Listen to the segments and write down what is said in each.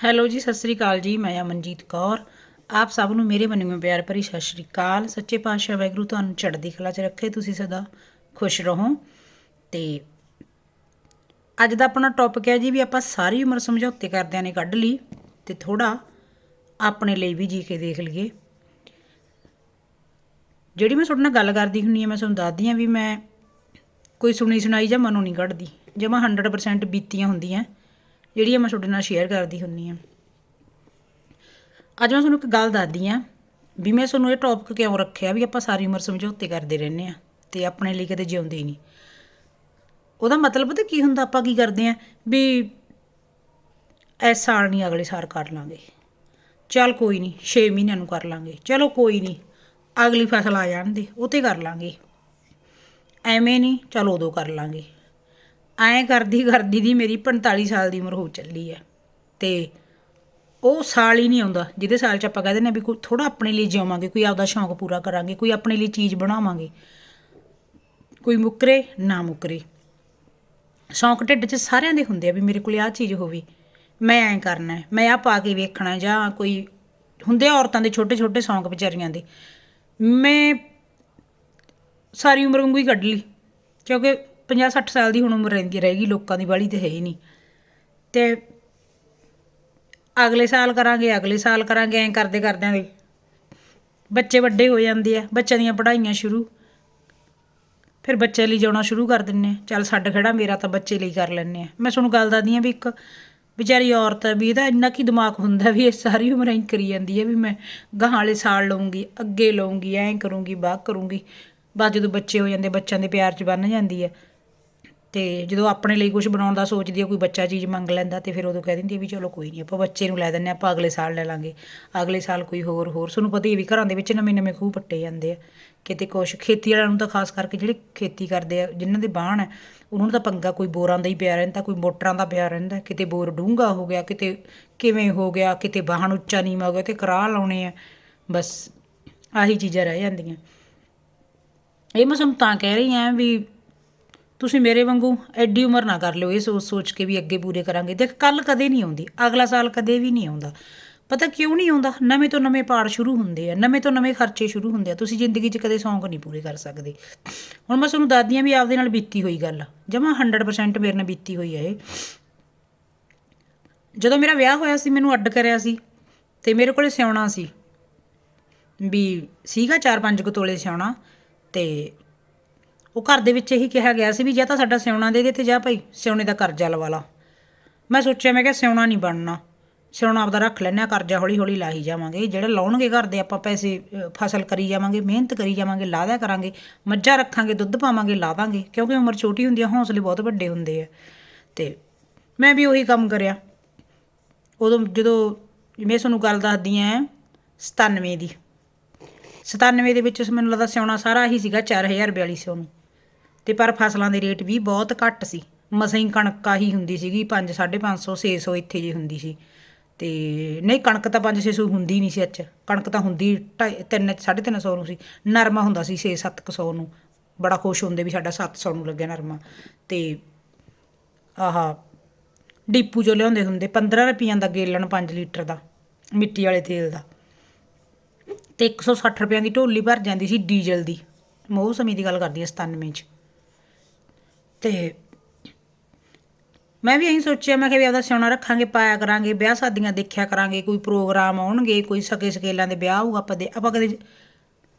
Hello ਜੀ, ਸਤਿ ਸ੍ਰੀ ਅਕਾਲ ਜੀ, ਮੈਂ ਅਮਨਜੀਤ ਕੌਰ। ਆਪ ਸਭ ਨੂੰ ਮੇਰੇ ਵੱਲੋਂ ਪਿਆਰ ਭਰੀ ਸਤਿ ਸ੍ਰੀ ਅਕਾਲ। ਸੱਚੇ ਪਾਤਸ਼ਾਹ ਵਾਹਿਗੁਰੂ ਤੁਹਾਨੂੰ ਚੜ੍ਹਦੀ ਕਲਾ 'ਚ ਰੱਖੇ, ਤੁਸੀਂ ਸਦਾ ਖੁਸ਼ ਰਹੋ। ਤੇ ਅੱਜ ਦਾ ਆਪਣਾ ਟੌਪਿਕ ਹੈ ਜੀ, ਵੀ ਆਪਾਂ ਸਾਰੀ ਉਮਰ ਸਮਝੌਤੇ ਕਰਦਿਆਂ ਨੇ ਕੱਢ ਲਈ ਤੇ ਥੋੜਾ ਆਪਣੇ ਲਈ ਵੀ ਜੀ ਕੇ ਦੇਖ ਲਈਏ। ਜਿਹੜੀ ਮੈਂ ਤੁਹਾਡੇ ਨਾਲ ਗੱਲ ਕਰਦੀ ਹੁੰਨੀ ਆ ਮੈਂ ਤੁਹਾਨੂੰ ਦੱਸਦੀ ਆ ਵੀ ਮੈਂ ਕੋਈ ਸੁਣੀ ਸੁਣਾਈ ਜਾਂ ਮਨੋਂ ਨਹੀਂ ਕੱਢਦੀ, ਜਮਾ 100% ਬੀਤੀਆਂ ਹੁੰਦੀਆਂ। ਜਿਹੜੀਆਂ ਮੈਂ ਤੁਹਾਡੇ ਨਾਲ ਸ਼ੇਅਰ ਕਰਦੀ ਹੁੰਨੀ ਆ। ਅੱਜ ਮੈਂ ਤੁਹਾਨੂੰ ਇੱਕ ਗੱਲ ਦੱਸਦੀ ਆ ਵੀ ਮੈਂ ਤੁਹਾਨੂੰ ਇਹ ਟੌਪਿਕ ਕਿਉਂ ਰੱਖਿਆ ਵੀ ਆਪਾਂ ਸਾਰੀ ਉਮਰ ਸਮਝੌਤੇ ਕਰਦੇ ਰਹਿੰਦੇ ਆ ਤੇ ਆਪਣੇ ਲਈ ਕਦੇ ਜਿਉਂਦੇ ਹੀ ਨਹੀਂ ਉਹਦਾ ਮਤਲਬ ਤਾਂ ਕੀ ਹੁੰਦਾ ਆਪਾਂ ਕੀ ਕਰਦੇ ਆ ਵੀ ਇਸ ਸਾਲ ਨਹੀਂ ਅਗਲੇ ਸਾਲ ਕਰ ਲਾਂਗੇ। ਚੱਲ ਕੋਈ ਨਹੀਂ 6 ਮਹੀਨਿਆਂ ਨੂੰ ਕਰ ਲਾਂਗੇ। ਚਲੋ ਕੋਈ ਨਹੀਂ ਅਗਲੀ ਫਸਲ ਆ ਜਾਣ ਦੇ, ਉਹ ਤੇ ਕਰ ਲਾਂਗੇ। ਐਵੇਂ ਨਹੀਂ ਚਲ ਉਦੋਂ ਕਰ ਲਾਂਗੇ। ਐਂ ਕਰਦੀ ਕਰਦੀ ਦੀ ਮੇਰੀ 45 ਸਾਲ ਦੀ ਉਮਰ ਹੋ ਚੱਲੀ ਹੈ ਤੇ ਉਹ ਸਾਲ ਹੀ ਨਹੀਂ ਆਉਂਦਾ ਜਿਹਦੇ ਸਾਲ ਚ ਆਪਾਂ ਕਹਿੰਦੇ ਨੇ ਵੀ ਕੋਈ ਥੋੜਾ ਆਪਣੇ ਲਈ ਜਿਉਵਾਂਗੇ ਕੋਈ ਆਪਦਾ ਸ਼ੌਂਕ ਪੂਰਾ ਕਰਾਂਗੇ ਕੋਈ ਆਪਣੇ ਲਈ ਚੀਜ਼ ਬਣਾਵਾਂਗੇ। ਕੋਈ ਮੁੱਕਰੇ ਨਾ ਮੁੱਕਰੇ। ਸ਼ੌਂਕ ਢਿੱਡ 'ਚ ਸਾਰਿਆਂ ਦੇ ਹੁੰਦੇ ਆ ਵੀ ਮੇਰੇ ਕੋਲ ਆਹ ਚੀਜ਼ ਹੋਵੇ ਮੈਂ ਐਂ ਕਰਨਾ ਹੈ, ਮੈਂ ਆਹ ਪਾ ਕੇ ਵੇਖਣਾ ਜਾਂ ਕੋਈ ਹੁੰਦੇ ਆ ਔਰਤਾਂ ਦੇ ਛੋਟੇ ਛੋਟੇ ਸ਼ੌਂਕ ਵਿਚਾਰੀਆਂ ਦੇ। ਮੈਂ ਸਾਰੀ ਉਮਰ ਵਾਂਗੂ ਹੀ ਕੱਢ ਲਈ ਕਿਉਂਕਿ 50 60 ਸਾਲ ਦੀ ਹੁਣ ਉਮਰ ਰਹਿੰਦੀ ਰਹੇਗੀ ਲੋਕਾਂ ਦੀ ਬਾਲੀ ਤੇ ਹੈ ਹੀ ਨਹੀਂ। ਤੇ ਅਗਲੇ ਸਾਲ ਕਰਾਂਗੇ, ਅਗਲੇ ਸਾਲ ਕਰਾਂਗੇ, ਐਂ ਕਰਦੇ ਕਰਦਿਆਂ ਦੇ। ਬੱਚੇ ਵੱਡੇ ਹੋ ਜਾਂਦੇ ਆ, ਬੱਚਿਆਂ ਦੀਆਂ ਪੜ੍ਹਾਈਆਂ ਸ਼ੁਰੂ। ਫਿਰ ਬੱਚੇ ਲਈ ਜਾਣਾ ਸ਼ੁਰੂ ਕਰ ਦਿੰਨੇ ਚੱਲ ਛੱਡ ਖੜਾ, ਮੇਰਾ ਤਾਂ ਬੱਚੇ ਲਈ ਕਰ ਲੈਣੇ ਆ। ਮੈਂ ਤੁਹਾਨੂੰ ਗੱਲ ਦੱਸਦੀ ਆ ਵੀ ਇੱਕ ਵਿਚਾਰੀ ਔਰਤ ਹੈ ਵੀ ਇਹਦਾ ਇੰਨਾ ਕੀ ਦਿਮਾਗ ਹੁੰਦਾ ਵੀ ਇਹ ਸਾਰੀ ਉਮਰ ਐਂ ਕਰੀ ਜਾਂਦੀ ਹੈ ਵੀ ਮੈਂ ਗਾਹਾਂ ਵਾਲੇ ਸਾਲ ਲਊਂਗੀ, ਅੱਗੇ ਲਊਂਗੀ, ਐਂ ਕਰੂੰਗੀ, ਬਾਹ ਕਰੂੰਗੀ। ਬਾਅਦ ਜਦੋਂ ਬੱਚੇ ਹੋ ਜਾਂਦੇ, ਬੱਚਿਆਂ ਦੇ ਪਿਆਰ 'ਚ ਬੰਨ ਜਾਂਦੀ ਹੈ ਅਤੇ ਜਦੋਂ ਆਪਣੇ ਲਈ ਕੁਛ ਬਣਾਉਣ ਦਾ ਸੋਚਦੀ ਹੈ ਕੋਈ ਬੱਚਾ ਚੀਜ਼ ਮੰਗ ਲੈਂਦਾ ਤੇ ਫਿਰ ਉਦੋਂ ਕਹਿ ਦਿੰਦੀ ਹੈ ਵੀ ਚਲੋ ਕੋਈ ਨਹੀਂ, ਆਪਾਂ ਬੱਚੇ ਨੂੰ ਲੈ ਦਿੰਨੇ ਆਪਾਂ ਅਗਲੇ ਸਾਲ ਲੈ ਲਾਂਗੇ, ਅਗਲੇ ਸਾਲ ਕੋਈ ਹੋਰ ਹੋਰ। ਤੁਹਾਨੂੰ ਪਤਾ ਹੀ ਵੀ ਘਰਾਂ ਦੇ ਵਿੱਚ ਨਵੇਂ ਨਵੇਂ ਖੂਹ ਪੱਟੇ ਜਾਂਦੇ ਆ। ਕਿਤੇ ਕੁਛ ਖੇਤੀ ਵਾਲਿਆਂ ਨੂੰ ਤਾਂ ਖਾਸ ਕਰਕੇ ਜਿਹੜੇ ਖੇਤੀ ਕਰਦੇ ਆ, ਜਿਨ੍ਹਾਂ ਦੇ ਬਾਣ ਹੈ ਉਹਨਾਂ ਨੂੰ ਤਾਂ ਪੰਗਾ ਕੋਈ ਬੋਰਾਂ ਦਾ ਹੀ ਪਿਆ ਰਹਿੰਦਾ, ਕੋਈ ਮੋਟਰਾਂ ਦਾ ਪਿਆ ਰਹਿੰਦਾ। ਕਿਤੇ ਬੋਰ ਡੂੰਘਾ ਹੋ ਗਿਆ, ਕਿਤੇ ਕਿਵੇਂ ਹੋ ਗਿਆ, ਕਿਤੇ ਬਾਹਣ ਉੱਚਾ ਨੀਵਾਂ ਹੋ ਗਿਆ ਤੇ ਕਰਾਹ ਲਾਉਣੇ ਆ, ਬਸ ਆਹੀ ਚੀਜ਼ਾਂ ਰਹਿ ਜਾਂਦੀਆਂ। ਇਹ ਮੈਂ ਤੁਹਾਨੂੰ ਤਾਂ ਕਹਿ ਰਹੀ ਹਾਂ ਵੀ ਤੁਸੀਂ ਮੇਰੇ ਵਾਂਗੂ ਐਡੀ ਉਮਰ ਨਾ ਕਰ ਲਿਓ, ਇਹ ਸੋਚ ਸੋਚ ਕੇ ਵੀ ਅੱਗੇ ਪੂਰੇ ਕਰਾਂਗੇ। ਦੇਖ, ਕੱਲ ਕਦੇ ਨਹੀਂ ਆਉਂਦੀ, ਅਗਲਾ ਸਾਲ ਕਦੇ ਵੀ ਨਹੀਂ ਆਉਂਦਾ। ਪਤਾ ਕਿਉਂ ਨਹੀਂ ਆਉਂਦਾ? ਨਵੇਂ ਤੋਂ ਨਵੇਂ ਪਾੜ ਸ਼ੁਰੂ ਹੁੰਦੇ ਆ, ਨਵੇਂ ਤੋਂ ਨਵੇਂ ਖਰਚੇ ਸ਼ੁਰੂ ਹੁੰਦੇ ਆ, ਤੁਸੀਂ ਜ਼ਿੰਦਗੀ 'ਚ ਕਦੇ ਸ਼ੌਂਕ ਨਹੀਂ ਪੂਰੇ ਕਰ ਸਕਦੇ। ਹੁਣ ਮੈਂ ਤੁਹਾਨੂੰ ਦਾਦੀਆਂ ਵੀ ਆਪਦੇ ਨਾਲ ਬੀਤੀ ਹੋਈ ਗੱਲ, ਜਮਾ 100% ਮੇਰੇ ਨਾਲ ਬੀਤੀ ਹੋਈ ਹੈ ਇਹ। ਜਦੋਂ ਮੇਰਾ ਵਿਆਹ ਹੋਇਆ ਸੀ, ਮੈਨੂੰ ਅੱਡ ਕਰਿਆ ਸੀ ਤੇ ਮੇਰੇ ਕੋਲੇ ਸਿਉਣਾ ਸੀ। ਵੀ ਸੀਗਾ 4-5 ਕੁ ਤੋਲੇ ਸਿਉਣਾ ਤੇ ਉਹ ਘਰ ਦੇ ਵਿੱਚ ਇਹੀ ਕਿਹਾ ਗਿਆ ਸੀ ਵੀ ਜਾਂ ਤਾਂ ਸਾਡਾ ਸਿਉਣਾ ਦੇ ਦੇ ਤੇ ਜਾ ਭਾਈ, ਸਿਉਣੇ ਦਾ ਕਰਜ਼ਾ ਲਵਾ ਲਾ। ਮੈਂ ਸੋਚਿਆ, ਮੈਂ ਕਿਹਾ ਸਿਉਣਾ ਨਹੀਂ ਬਣਨਾ। ਸਿਉਣਾ ਆਪਦਾ ਰੱਖ ਲੈਣਾ ਕਰਜ਼ਾ ਹੌਲੀ ਹੌਲੀ ਲਾਈ ਜਾਵਾਂਗੇ। ਜਿਹੜੇ ਲਾਉਣਗੇ ਘਰ ਦੇ, ਆਪਾਂ ਪੈਸੇ ਫਸਲ ਕਰੀ ਜਾਵਾਂਗੇ, ਮਿਹਨਤ ਕਰੀ ਜਾਵਾਂਗੇ ਲਾਦਿਆ ਕਰਾਂਗੇ। ਮੱਝਾਂ ਰੱਖਾਂਗੇ, ਦੁੱਧ ਪਾਵਾਂਗੇ, ਲਾ ਦਾਂਗੇ। ਕਿਉਂਕਿ ਉਮਰ ਛੋਟੀ ਹੁੰਦੀ ਆ, ਹੌਸਲੇ ਬਹੁਤ ਵੱਡੇ ਹੁੰਦੇ ਆ। ਤੇ ਮੈਂ ਵੀ ਉਹੀ ਕੰਮ ਕਰਿਆ। ਉਦੋਂ ਜਦੋਂ ਮੈਂ ਤੁਹਾਨੂੰ ਗੱਲ ਦੱਸਦੀ ਆ 97 ਦੀ। 97 ਦੇ ਵਿੱਚ ਮੈਨੂੰ ਲੱਗਦਾ ਸਿਉਣਾ ਸਾਰਾ ਹੀ ਸੀਗਾ 4200 ਨੂੰ। ਤੇ ਪਰ ਫਸਲਾਂ ਦੇ ਰੇਟ ਵੀ ਬਹੁਤ ਘੱਟ ਸੀ। ਮਸਾਂ ਹੀ ਕਣਕ ਆਹੀ ਹੁੰਦੀ ਸੀਗੀ 5 550 600 ਇੱਥੇ ਜੀ ਹੁੰਦੀ ਸੀ। ਤੇ ਨਹੀਂ, ਕਣਕ ਤਾਂ 5 600 ਹੁੰਦੀ ਨਹੀਂ ਸੀ ਅੱਜ ਕਣਕ ਤਾਂ ਹੁੰਦੀ 3 350 ਨੂੰ ਸੀ। ਨਰਮਾ ਹੁੰਦਾ ਸੀ 6 700 ਨੂੰ। ਬੜਾ ਖੁਸ਼ ਹੁੰਦੇ ਵੀ ਸਾਡਾ 700 ਨੂੰ ਲੱਗਿਆ ਨਰਮਾ। ਤੇ ਆਹਾ ਡੀਪੂ ਚੋਂ ਲਿਆਉਂਦੇ ਹੁੰਦੇ 15 ਰੁਪਈਆਂ ਦਾ ਗੇਲਣ 5 ਲੀਟਰ ਦਾ, ਮਿੱਟੀ ਵਾਲੇ ਤੇਲ ਦਾ। ਤੇ 160 ਰੁਪਈਆਂ ਦੀ ਢੋਲੀ ਭਰ ਜਾਂਦੀ ਸੀ ਡੀਜ਼ਲ ਦੀ। ਮੌਸਮੀ ਦੀ ਗੱਲ ਕਰਦੀ ਹਾਂ 97 ਚ ਤੇ ਮੈਂ ਵੀ ਇਹੀ ਸੋਚਿਆ, ਮੈਂ ਕਿਹਾ ਵੀ ਆਪਦਾ ਸਿਉਣਾ ਰੱਖਾਂਗੇ, ਪਾਇਆ ਕਰਾਂਗੇ, ਵਿਆਹ ਸ਼ਾਦੀਆਂ ਦੇਖਿਆ ਕਰਾਂਗੇ, ਕੋਈ ਪ੍ਰੋਗਰਾਮ ਆਉਣਗੇ, ਕੋਈ ਸਕੇ ਸਕੇਲਾਂ ਦੇ ਵਿਆਹ ਹੋਊਗਾ ਆਪਾਂ ਦੇ, ਆਪਾਂ ਕਦੇ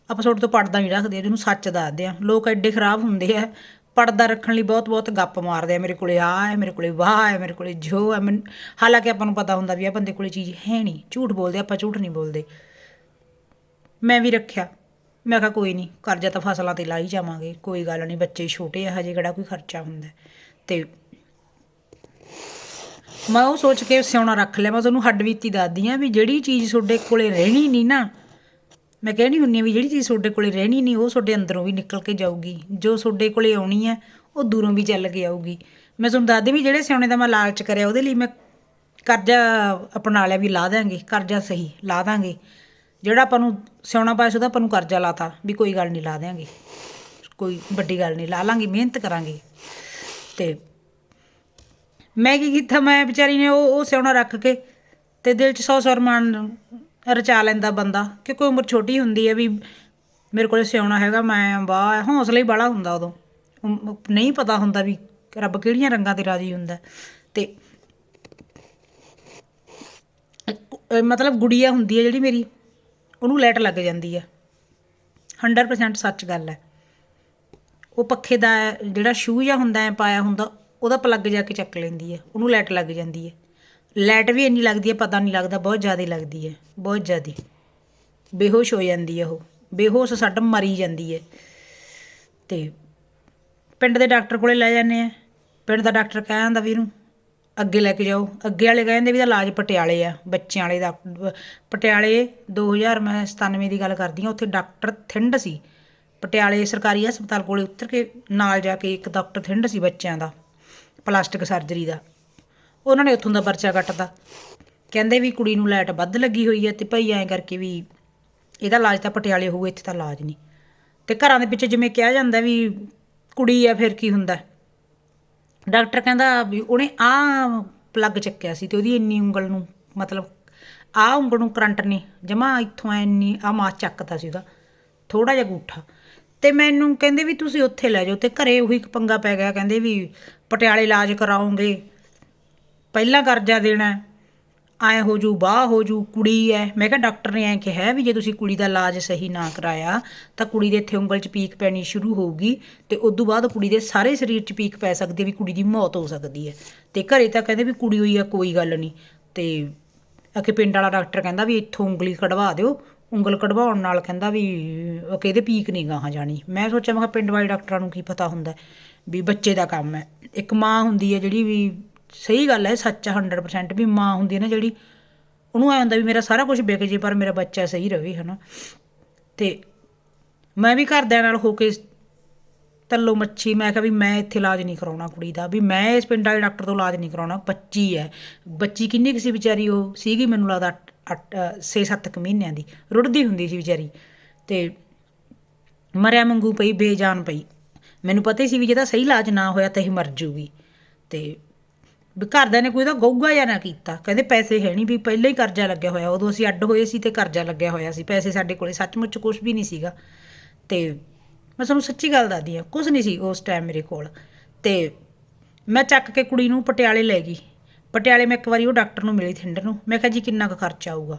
ਆਪਾਂ ਤੁਹਾਡੇ ਤੋਂ ਪਰਦਾ ਨਹੀਂ ਰੱਖਦੇ ਜਿਹਨੂੰ ਸੱਚ ਦੱਸਦੇ ਆ ਲੋਕ ਐਡੇ ਖਰਾਬ ਹੁੰਦੇ ਆ, ਪਰਦਾ ਰੱਖਣ ਲਈ ਬਹੁਤ ਬਹੁਤ ਗੱਪ ਮਾਰਦੇ ਆ, ਮੇਰੇ ਕੋਲੇ ਆ ਹੈ ਮੇਰੇ ਕੋਲੇ ਵਾਹ ਹੈ ਮੇਰੇ ਕੋਲੇ ਜੋ ਹੈ ਮੈਨੂੰ, ਹਾਲਾਂਕਿ ਆਪਾਂ ਨੂੰ ਪਤਾ ਹੁੰਦਾ ਵੀ ਆ ਬੰਦੇ ਕੋਲੇ ਚੀਜ਼ ਹੈ ਨਹੀਂ, ਝੂਠ ਬੋਲਦੇ, ਆਪਾਂ ਝੂਠ ਨਹੀਂ ਬੋਲਦੇ। ਮੈਂ ਵੀ ਰੱਖਿਆ। ਮੈਂ ਕਿਹਾ ਕੋਈ ਨਹੀਂ ਕਰਜ਼ਾ ਤਾਂ ਫਸਲਾਂ ਤੇ ਲਾਈ ਜਾਵਾਂਗੇ, ਕੋਈ ਗੱਲ ਨਹੀਂ ਬੱਚੇ ਛੋਟੇ ਆ, ਹਜੇ ਕਿਹੜਾ ਕੋਈ ਖਰਚਾ ਹੁੰਦਾ। ਤੇ ਮੈਂ ਉਹ ਸੋਚ ਕੇ ਸਿਉਣਾ ਰੱਖ ਲਿਆ, ਮੈਂ ਤੁਹਾਨੂੰ ਹੱਡਵੀਤੀ ਦੱਸਦੀ ਆ ਵੀ ਜਿਹੜੀ ਚੀਜ਼ ਤੁਹਾਡੇ ਕੋਲੇ ਰਹਿਣੀ ਨਹੀਂ ਨਾ, ਮੈਂ ਕਹਿਣੀ ਹੁੰਨੀ ਆ ਵੀ ਜਿਹੜੀ ਚੀਜ਼ ਤੁਹਾਡੇ ਕੋਲੇ ਰਹਿਣੀ ਨਹੀਂ ਉਹ ਤੁਹਾਡੇ ਅੰਦਰੋਂ ਵੀ ਨਿਕਲ ਕੇ ਜਾਊਗੀ, ਜੋ ਤੁਹਾਡੇ ਕੋਲੇ ਆਉਣੀ ਹੈ, ਉਹ ਦੂਰੋਂ ਵੀ ਚੱਲ ਕੇ ਆਊਗੀ। ਮੈਂ ਤੁਹਾਨੂੰ ਦੱਸਦੀ ਵੀ ਜਿਹੜੇ ਸਿਉਣੇ ਦਾ ਮੈਂ ਲਾਲਚ ਕਰਿਆ, ਉਹਦੇ ਲਈ ਮੈਂ ਕਰਜ਼ਾ ਅਪਣਾ ਲਿਆ ਵੀ ਲਾ ਦਾਂਗੇ, ਕਰਜ਼ਾ ਸਹੀ ਲਾ ਦਾਂਗੇ। ਜਿਹੜਾ ਆਪਾਂ ਨੂੰ ਸਿਉਣਾ ਪਾਇਆ ਸੀ ਉਹਦਾ ਆਪਾਂ ਨੂੰ ਕਰਜ਼ਾ ਲਾਤਾ ਵੀ ਕੋਈ ਗੱਲ ਨਹੀਂ ਲਾ ਦਿਆਂਗੇ। ਕੋਈ ਵੱਡੀ ਗੱਲ ਨਹੀਂ, ਲਾ ਲਾਂਗੇ, ਮਿਹਨਤ ਕਰਾਂਗੇ। ਤੇ ਮੈਂ ਕੀ ਕੀਤਾ, ਮੈਂ ਵਿਚਾਰੀ ਨੇ ਉਹ ਉਹ ਸਿਉਣਾ ਰੱਖ ਕੇ ਤੇ ਦਿਲ 'ਚ ਸੌ ਸੌ ਅਰਮਾਨ ਰਚਾ ਲੈਂਦਾ ਬੰਦਾ ਕਿਉਂਕਿ ਉਮਰ ਛੋਟੀ ਹੁੰਦੀ ਹੈ ਵੀ ਮੇਰੇ ਕੋਲ ਸਿਆਉਣਾ ਹੈਗਾ, ਮੈਂ ਵਾਹ, ਹੌਸਲਾ ਹੀ ਬਾਲਾ ਹੁੰਦਾ ਉਦੋਂ। ਨਹੀਂ ਪਤਾ ਹੁੰਦਾ ਵੀ ਰੱਬ ਕਿਹੜੀਆਂ ਰੰਗਾਂ ਤੇ ਰਾਜੀ ਹੁੰਦਾ। ਤੇ ਮਤਲਬ ਗੁੜੀਆ ਹੁੰਦੀ ਹੈ ਜਿਹੜੀ ਮੇਰੀ ਉਹਨੂੰ ਲਾਈਟ ਲੱਗ ਜਾਂਦੀ ਹੈ 100% ਸੱਚ ਗੱਲ ਹੈ ਉਹ ਪੱਖੇ ਦਾ ਜਿਹੜਾ ਸ਼ੂ ਜਾਂ ਹੁੰਦਾ ਹੈ ਪਾਇਆ ਹੁੰਦਾ, ਉਹਦਾ ਪਲੱਗ ਜਾ ਕੇ ਚੱਕ ਲੈਂਦੀ ਹੈ ਉਹਨੂੰ ਲਾਈਟ ਲੱਗ ਜਾਂਦੀ ਹੈ ਲਾਈਟ ਵੀ ਇੰਨੀ ਲੱਗਦੀ ਹੈ ਪਤਾ ਨਹੀਂ ਲੱਗਦਾ, ਬਹੁਤ ਜ਼ਿਆਦਾ ਲੱਗਦੀ ਹੈ ਬਹੁਤ ਜ਼ਿਆਦਾ। ਬੇਹੋਸ਼ ਹੋ ਜਾਂਦੀ ਹੈ ਉਹ। ਬੇਹੋਸ਼ ਛੱਡ ਮਰੀ ਜਾਂਦੀ ਹੈ ਤੇ ਪਿੰਡ ਦੇ ਡਾਕਟਰ ਕੋਲੇ ਲੈ ਜਾਂਦੇ ਆ। ਪਿੰਡ ਦਾ ਡਾਕਟਰ ਕਹਿੰਦਾ ਵੀ ਇਹਨੂੰ ਅੱਗੇ ਲੈ ਕੇ ਜਾਓ। ਅੱਗੇ ਵਾਲੇ ਕਹਿੰਦੇ ਵੀ ਇਹਦਾ ਇਲਾਜ ਪਟਿਆਲੇ ਆ, ਬੱਚਿਆਂ ਵਾਲੇ ਦਾ। ਪਟਿਆਲੇ 2000 ਮੈਂ 97 ਦੀ ਗੱਲ ਕਰਦੀ ਹਾਂ ਉੱਥੇ ਡਾਕਟਰ ਥਿੰਡ ਸੀ। ਪਟਿਆਲੇ ਸਰਕਾਰੀ ਹਸਪਤਾਲ ਕੋਲੇ ਉਤਰ ਕੇ ਨਾਲ ਜਾ ਕੇ ਇੱਕ ਡਾਕਟਰ ਥਿੰਡ ਸੀ ਬੱਚਿਆਂ ਦਾ, ਪਲਾਸਟਿਕ ਸਰਜਰੀ ਦਾ। ਉਹਨਾਂ ਨੇ ਉੱਥੋਂ ਦਾ ਪਰਚਾ ਕੱਟਤਾ। ਕਹਿੰਦੇ ਵੀ ਕੁੜੀ ਨੂੰ ਲਾਈਟ ਵੱਧ ਲੱਗੀ ਹੋਈ ਹੈ ਤੇ ਭਾਈ ਐਂ ਕਰਕੇ ਵੀ ਇਹਦਾ ਇਲਾਜ ਤਾਂ ਪਟਿਆਲੇ ਹੋਊ, ਇੱਥੇ ਤਾਂ ਇਲਾਜ ਨਹੀਂ। ਤੇ ਘਰਾਂ ਦੇ ਵਿੱਚ ਜਿਵੇਂ ਕਿਹਾ ਜਾਂਦਾ ਵੀ ਕੁੜੀ ਆ, ਫਿਰ ਕੀ ਹੁੰਦਾ? ਡਾਕਟਰ ਕਹਿੰਦਾ ਵੀ ਉਹਨੇ ਆ ਪਲੱਗ ਚੱਕਿਆ ਸੀ ਤੇ ਉਹਦੀ ਇੰਨੀ ਉਂਗਲ ਨੂੰ, ਮਤਲਬ ਆ ਉਂਗਲ ਨੂੰ ਕਰੰਟ ਨੇ, ਜਮਾ ਇੱਥੋਂ ਐ ਇੰਨੀ ਆ ਮਾਸ ਚੱਕਦਾ ਸੀ ਉਹਦਾ ਥੋੜਾ ਜਿਹਾ ਗੂਠਾ। ਤੇ ਮੈਨੂੰ ਕਹਿੰਦੇ ਵੀ ਤੁਸੀਂ ਉੱਥੇ ਲੈ ਜਾਓ ਤੇ ਘਰੇ ਉਹੀ ਇੱਕ ਪੰਗਾ ਪੈ ਗਿਆ, ਕਹਿੰਦੇ ਵੀ ਪਟਿਆਲੇ ਇਲਾਜ ਕਰਾਉਂਗੇ ਪਹਿਲਾਂ ਕਰਜ਼ਾ ਦੇਣਾ ਐਂ ਹੋ ਜੂ ਬਾਹ ਹੋ ਜੂ, ਕੁੜੀ ਐ। ਮੈਂ ਕਿਹਾ ਡਾਕਟਰ ਨੇ ਐਂ ਕਿਹਾ ਵੀ ਜੇ ਤੁਸੀਂ ਕੁੜੀ ਦਾ ਇਲਾਜ ਸਹੀ ਨਾ ਕਰਾਇਆ, ਤਾਂ ਕੁੜੀ ਦੇ ਇੱਥੇ ਉਂਗਲ 'ਚ ਪੀਕ ਪੈਣੀ ਸ਼ੁਰੂ ਹੋਊਗੀ ਤੇ ਉਸ ਤੋਂ ਬਾਅਦ ਕੁੜੀ ਦੇ ਸਾਰੇ ਸਰੀਰ 'ਚ ਪੀਕ ਪੈ ਸਕਦੀ ਹੈ ਵੀ ਕੁੜੀ ਦੀ ਮੌਤ ਹੋ ਸਕਦੀ ਹੈ ਤੇ ਘਰੇ ਤਾਂ ਕਹਿੰਦੇ ਵੀ ਕੁੜੀ ਹੋਈ ਆ, ਕੋਈ ਗੱਲ ਨਹੀਂ ਤੇ ਅਕੇ ਪਿੰਡ ਵਾਲਾ ਡਾਕਟਰ ਕਹਿੰਦਾ ਵੀ ਇੱਥੋਂ ਉਂਗਲੀ ਕਢਵਾ ਦਿਓ, ਉਂਗਲ ਕਢਵਾਉਣ ਨਾਲ ਕਹਿੰਦਾ ਵੀ ਅਕੇ ਇਹਦੇ ਪੀਕ ਨਹੀਂ ਗਾਹਾਂ ਜਾਣੀ। ਮੈਂ ਸੋਚਿਆ, ਮੈਂ ਕਿਹਾ ਪਿੰਡ ਵਾਲੇ ਡਾਕਟਰਾਂ ਨੂੰ ਕੀ ਪਤਾ ਹੁੰਦਾ, ਵੀ ਬੱਚੇ ਦਾ ਕੰਮ ਹੈ ਇੱਕ ਮਾਂ ਹੁੰਦੀ ਹੈ ਜਿਹੜੀ ਵੀ ਸਹੀ ਗੱਲ ਹੈ, ਸੱਚ ਹੈ 100% ਵੀ ਮਾਂ ਹੁੰਦੀ ਹੈ ਨਾ ਜਿਹੜੀ, ਉਹਨੂੰ ਐ ਹੁੰਦਾ ਵੀ ਮੇਰਾ ਸਾਰਾ ਕੁਝ ਵਿਕ ਜੇ, ਪਰ ਮੇਰਾ ਬੱਚਾ ਸਹੀ ਰਵੇ, ਹਨਾ। ਤੇ ਮੈਂ ਵੀ ਘਰਦਿਆਂ ਨਾਲ ਹੋ ਕੇ ਤੱਲੋ ਮੱਛੀ, ਮੈਂ ਕਿਹਾ ਵੀ ਮੈਂ ਇੱਥੇ ਇਲਾਜ ਨਹੀਂ ਕਰਾਉਣਾ ਕੁੜੀ ਦਾ, ਵੀ ਮੈਂ ਇਸ ਪਿੰਡ ਵਾਲੇ ਡਾਕਟਰ ਤੋਂ ਇਲਾਜ ਨਹੀਂ ਕਰਾਉਣਾ, ਬੱਚੀ ਹੈ। ਬੱਚੀ ਕਿੰਨੀ ਕਿਸੇ ਵਿਚਾਰੀ, ਉਹ ਸੀਗੀ ਮੈਨੂੰ ਲੱਗਦਾ 6-7 ਕੁ ਮਹੀਨਿਆਂ ਦੀ, ਰੁੜਦੀ ਹੁੰਦੀ ਸੀ ਵਿਚਾਰੀ। ਤੇ ਮਰਿਆ ਮੰਗੂ ਪਈ, ਬੇਜਾਨ ਪਈ। ਮੈਨੂੰ ਪਤਾ ਹੀ ਸੀ ਵੀ ਜਿਹਦਾ ਸਹੀ ਇਲਾਜ ਨਾ ਹੋਇਆ, ਤਾਂ ਇਹ ਮਰ ਜੂਗੀ। ਤੇ ਵੀ ਘਰਦਿਆਂ ਨੇ ਕੋਈ ਤਾਂ ਗਊਗਾ ਜਾਂ ਨਾ ਕੀਤਾ। ਕਹਿੰਦੇ ਪੈਸੇ ਹੈ ਨਹੀਂ ਵੀ ਪਹਿਲਾਂ ਹੀ ਕਰਜ਼ਾ ਲੱਗਿਆ ਹੋਇਆ। ਉਦੋਂ ਅਸੀਂ ਅੱਡ ਹੋਏ ਸੀ ਤੇ ਕਰਜ਼ਾ ਲੱਗਿਆ ਹੋਇਆ ਸੀ। ਪੈਸੇ ਸਾਡੇ ਕੋਲੇ ਸੱਚਮੁੱਚ ਕੁਝ ਵੀ ਨਹੀਂ ਸੀਗਾ। ਤੇ ਮੈਂ ਤੁਹਾਨੂੰ ਸੱਚੀ ਗੱਲ ਦੱਸਦੀ ਆ ਕੁਝ ਨਹੀਂ ਸੀ ਉਸ ਟਾਈਮ ਮੇਰੇ ਕੋਲ। ਤੇ ਮੈਂ ਚੱਕ ਕੇ ਕੁੜੀ ਨੂੰ ਪਟਿਆਲੇ ਲੈ ਗਈ। ਪਟਿਆਲੇ ਮੈਂ ਇੱਕ ਵਾਰੀ ਉਹ ਡਾਕਟਰ ਨੂੰ ਮਿਲੀ ਥਿੰਡਰ ਨੂੰ। ਮੈਂ ਕਿਹਾ ਜੀ ਕਿੰਨਾ ਕੁ ਖਰਚਾ ਆਊਗਾ?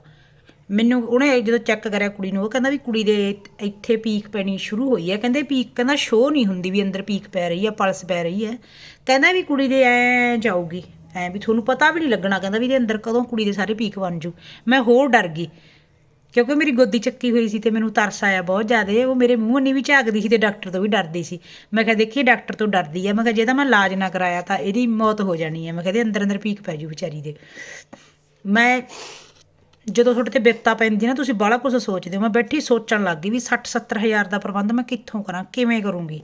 ਮੈਨੂੰ ਉਹਨੇ ਜਦੋਂ ਚੈੱਕ ਕਰਿਆ ਕੁੜੀ ਨੂੰ, ਉਹ ਕਹਿੰਦਾ ਵੀ ਕੁੜੀ ਦੇ ਇੱਥੇ ਪੀਕ ਪੈਣੀ ਸ਼ੁਰੂ ਹੋਈ ਹੈ। ਕਹਿੰਦੇ ਪੀਕ ਕਹਿੰਦਾ ਸ਼ੋ ਨਹੀਂ ਹੁੰਦੀ ਵੀ ਅੰਦਰ ਪੀਕ ਪੈ ਰਹੀ ਹੈ ਪਲਸ ਪੈ ਰਹੀ ਹੈ। ਕਹਿੰਦਾ ਵੀ ਕੁੜੀ ਦੇ ਐ ਜਾਊਗੀ। ਐ ਵੀ ਤੁਹਾਨੂੰ ਪਤਾ ਵੀ ਨਹੀਂ ਲੱਗਣਾ, ਕਹਿੰਦਾ ਵੀ ਇਹਦੇ ਅੰਦਰ ਕਦੋਂ ਕੁੜੀ ਦੇ ਸਾਰੇ ਪੀਕ ਬਣ ਜੂ। ਮੈਂ ਹੋਰ ਡਰ ਗਈ। ਕਿਉਂਕਿ ਮੇਰੀ ਗੋਦੀ ਚੱਕੀ ਹੋਈ ਸੀ ਤੇ ਮੈਨੂੰ ਤਰਸ ਆਇਆ ਬਹੁਤ ਜ਼ਿਆਦਾ। ਉਹ ਮੇਰੇ ਮੂੰਹ ਨਹੀਂ ਵੀ ਝਾਕਦੀ ਸੀ ਤੇ ਡਾਕਟਰ ਤੋਂ ਵੀ ਡਰਦੀ ਸੀ। ਮੈਂ ਕਿਹਾ, ਦੇਖੀ ਡਾਕਟਰ ਤੋਂ ਡਰਦੀ ਆ ਮੈਂ ਕਿਹਾ, ਜੇ ਤਾਂ ਮੈਂ ਇਲਾਜ ਨਾ ਕਰਾਇਆ ਤਾਂ ਇਹਦੀ ਮੌਤ ਹੋ ਜਾਣੀ ਹੈ। ਮੈਂ ਕਹਿੰਦੇ ਅੰਦਰ ਅੰਦਰ ਪੀਕ ਪੈ ਜੂ ਵਿਚਾਰੀ ਦੇ। ਮੈਂ ਜਦੋਂ ਤੁਹਾਡੇ ਤੇ ਬਿਪਤਾ ਪੈਂਦੀ ਨਾ, ਤੁਸੀਂ ਬਾਹਲਾ ਕੁਝ ਸੋਚਦੇ ਹੋ। ਮੈਂ ਬੈਠੀ ਸੋਚਣ ਲੱਗ ਗਈ ਵੀ 60 70 ਹਜ਼ਾਰ ਦਾ ਪ੍ਰਬੰਧ ਮੈਂ ਕਿੱਥੋਂ ਕਰਾਂ, ਕਿਵੇਂ ਕਰੂੰਗੀ?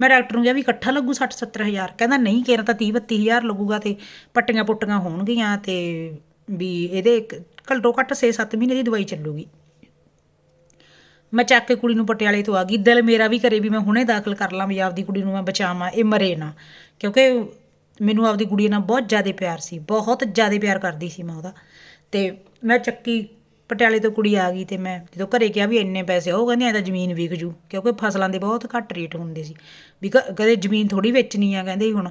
ਮੈਂ ਡਾਕਟਰ ਨੂੰ ਕਿਹਾ ਵੀ ਇਕੱਠਾ ਲੱਗੂ 60 70 ਹਜ਼ਾਰ। ਕਹਿੰਦਾ, ਨਹੀਂ, ਕਿਹੜਾ ਤਾਂ 30 32 ਹਜ਼ਾਰ ਲੱਗੂਗਾ ਤੇ ਪੱਟੀਆਂ ਪੁੱਟੀਆਂ ਹੋਣਗੀਆਂ ਤੇ ਵੀ ਇਹਦੇ ਘੱਟੋ ਘੱਟ 6-7 ਮਹੀਨੇ ਦੀ ਦਵਾਈ ਚੱਲੂਗੀ। ਮੈਂ ਚੱਕ ਕੇ ਕੁੜੀ ਨੂੰ ਪਟਿਆਲੇ ਤੋਂ ਆ ਗਈ। ਦਿਲ ਮੇਰਾ ਵੀ ਕਰੇ ਵੀ ਮੈਂ ਹੁਣੇ ਦਾਖਲ ਕਰ ਲਾਂ ਵੀ ਆਪਦੀ ਕੁੜੀ ਨੂੰ ਮੈਂ ਬਚਾਵਾਂ, ਇਹ ਮਰੇ ਨਾ। ਕਿਉਂਕਿ ਮੈਨੂੰ ਆਪਦੀ ਕੁੜੀ ਨਾਲ ਬਹੁਤ ਜ਼ਿਆਦਾ ਪਿਆਰ ਸੀ, ਬਹੁਤ ਜ਼ਿਆਦਾ ਪਿਆਰ ਕਰਦੀ ਸੀ ਮੈਂ ਉਹਦਾ। ਤੇ ਮੈਂ ਚੱਕੀ ਪਟਿਆਲੇ ਤੋਂ ਕੁੜੀ ਆ ਗਈ ਤੇ ਮੈਂ ਜਦੋਂ ਘਰੇ ਕਿਹਾ ਵੀ ਇੰਨੇ ਪੈਸੇ, ਉਹ ਕਹਿੰਦੇ, ਐ ਤਾਂ ਜ਼ਮੀਨ ਵਿਕ ਜੂ, ਕਿਉਂਕਿ ਫਸਲਾਂ ਦੇ ਬਹੁਤ ਘੱਟ ਰੇਟ ਹੁੰਦੇ ਸੀ। ਵੀ ਕ- ਕਦੇ ਜ਼ਮੀਨ ਥੋੜੀ ਵੇਚਣੀ ਆ, ਕਹਿੰਦੇ ਹੁਣ।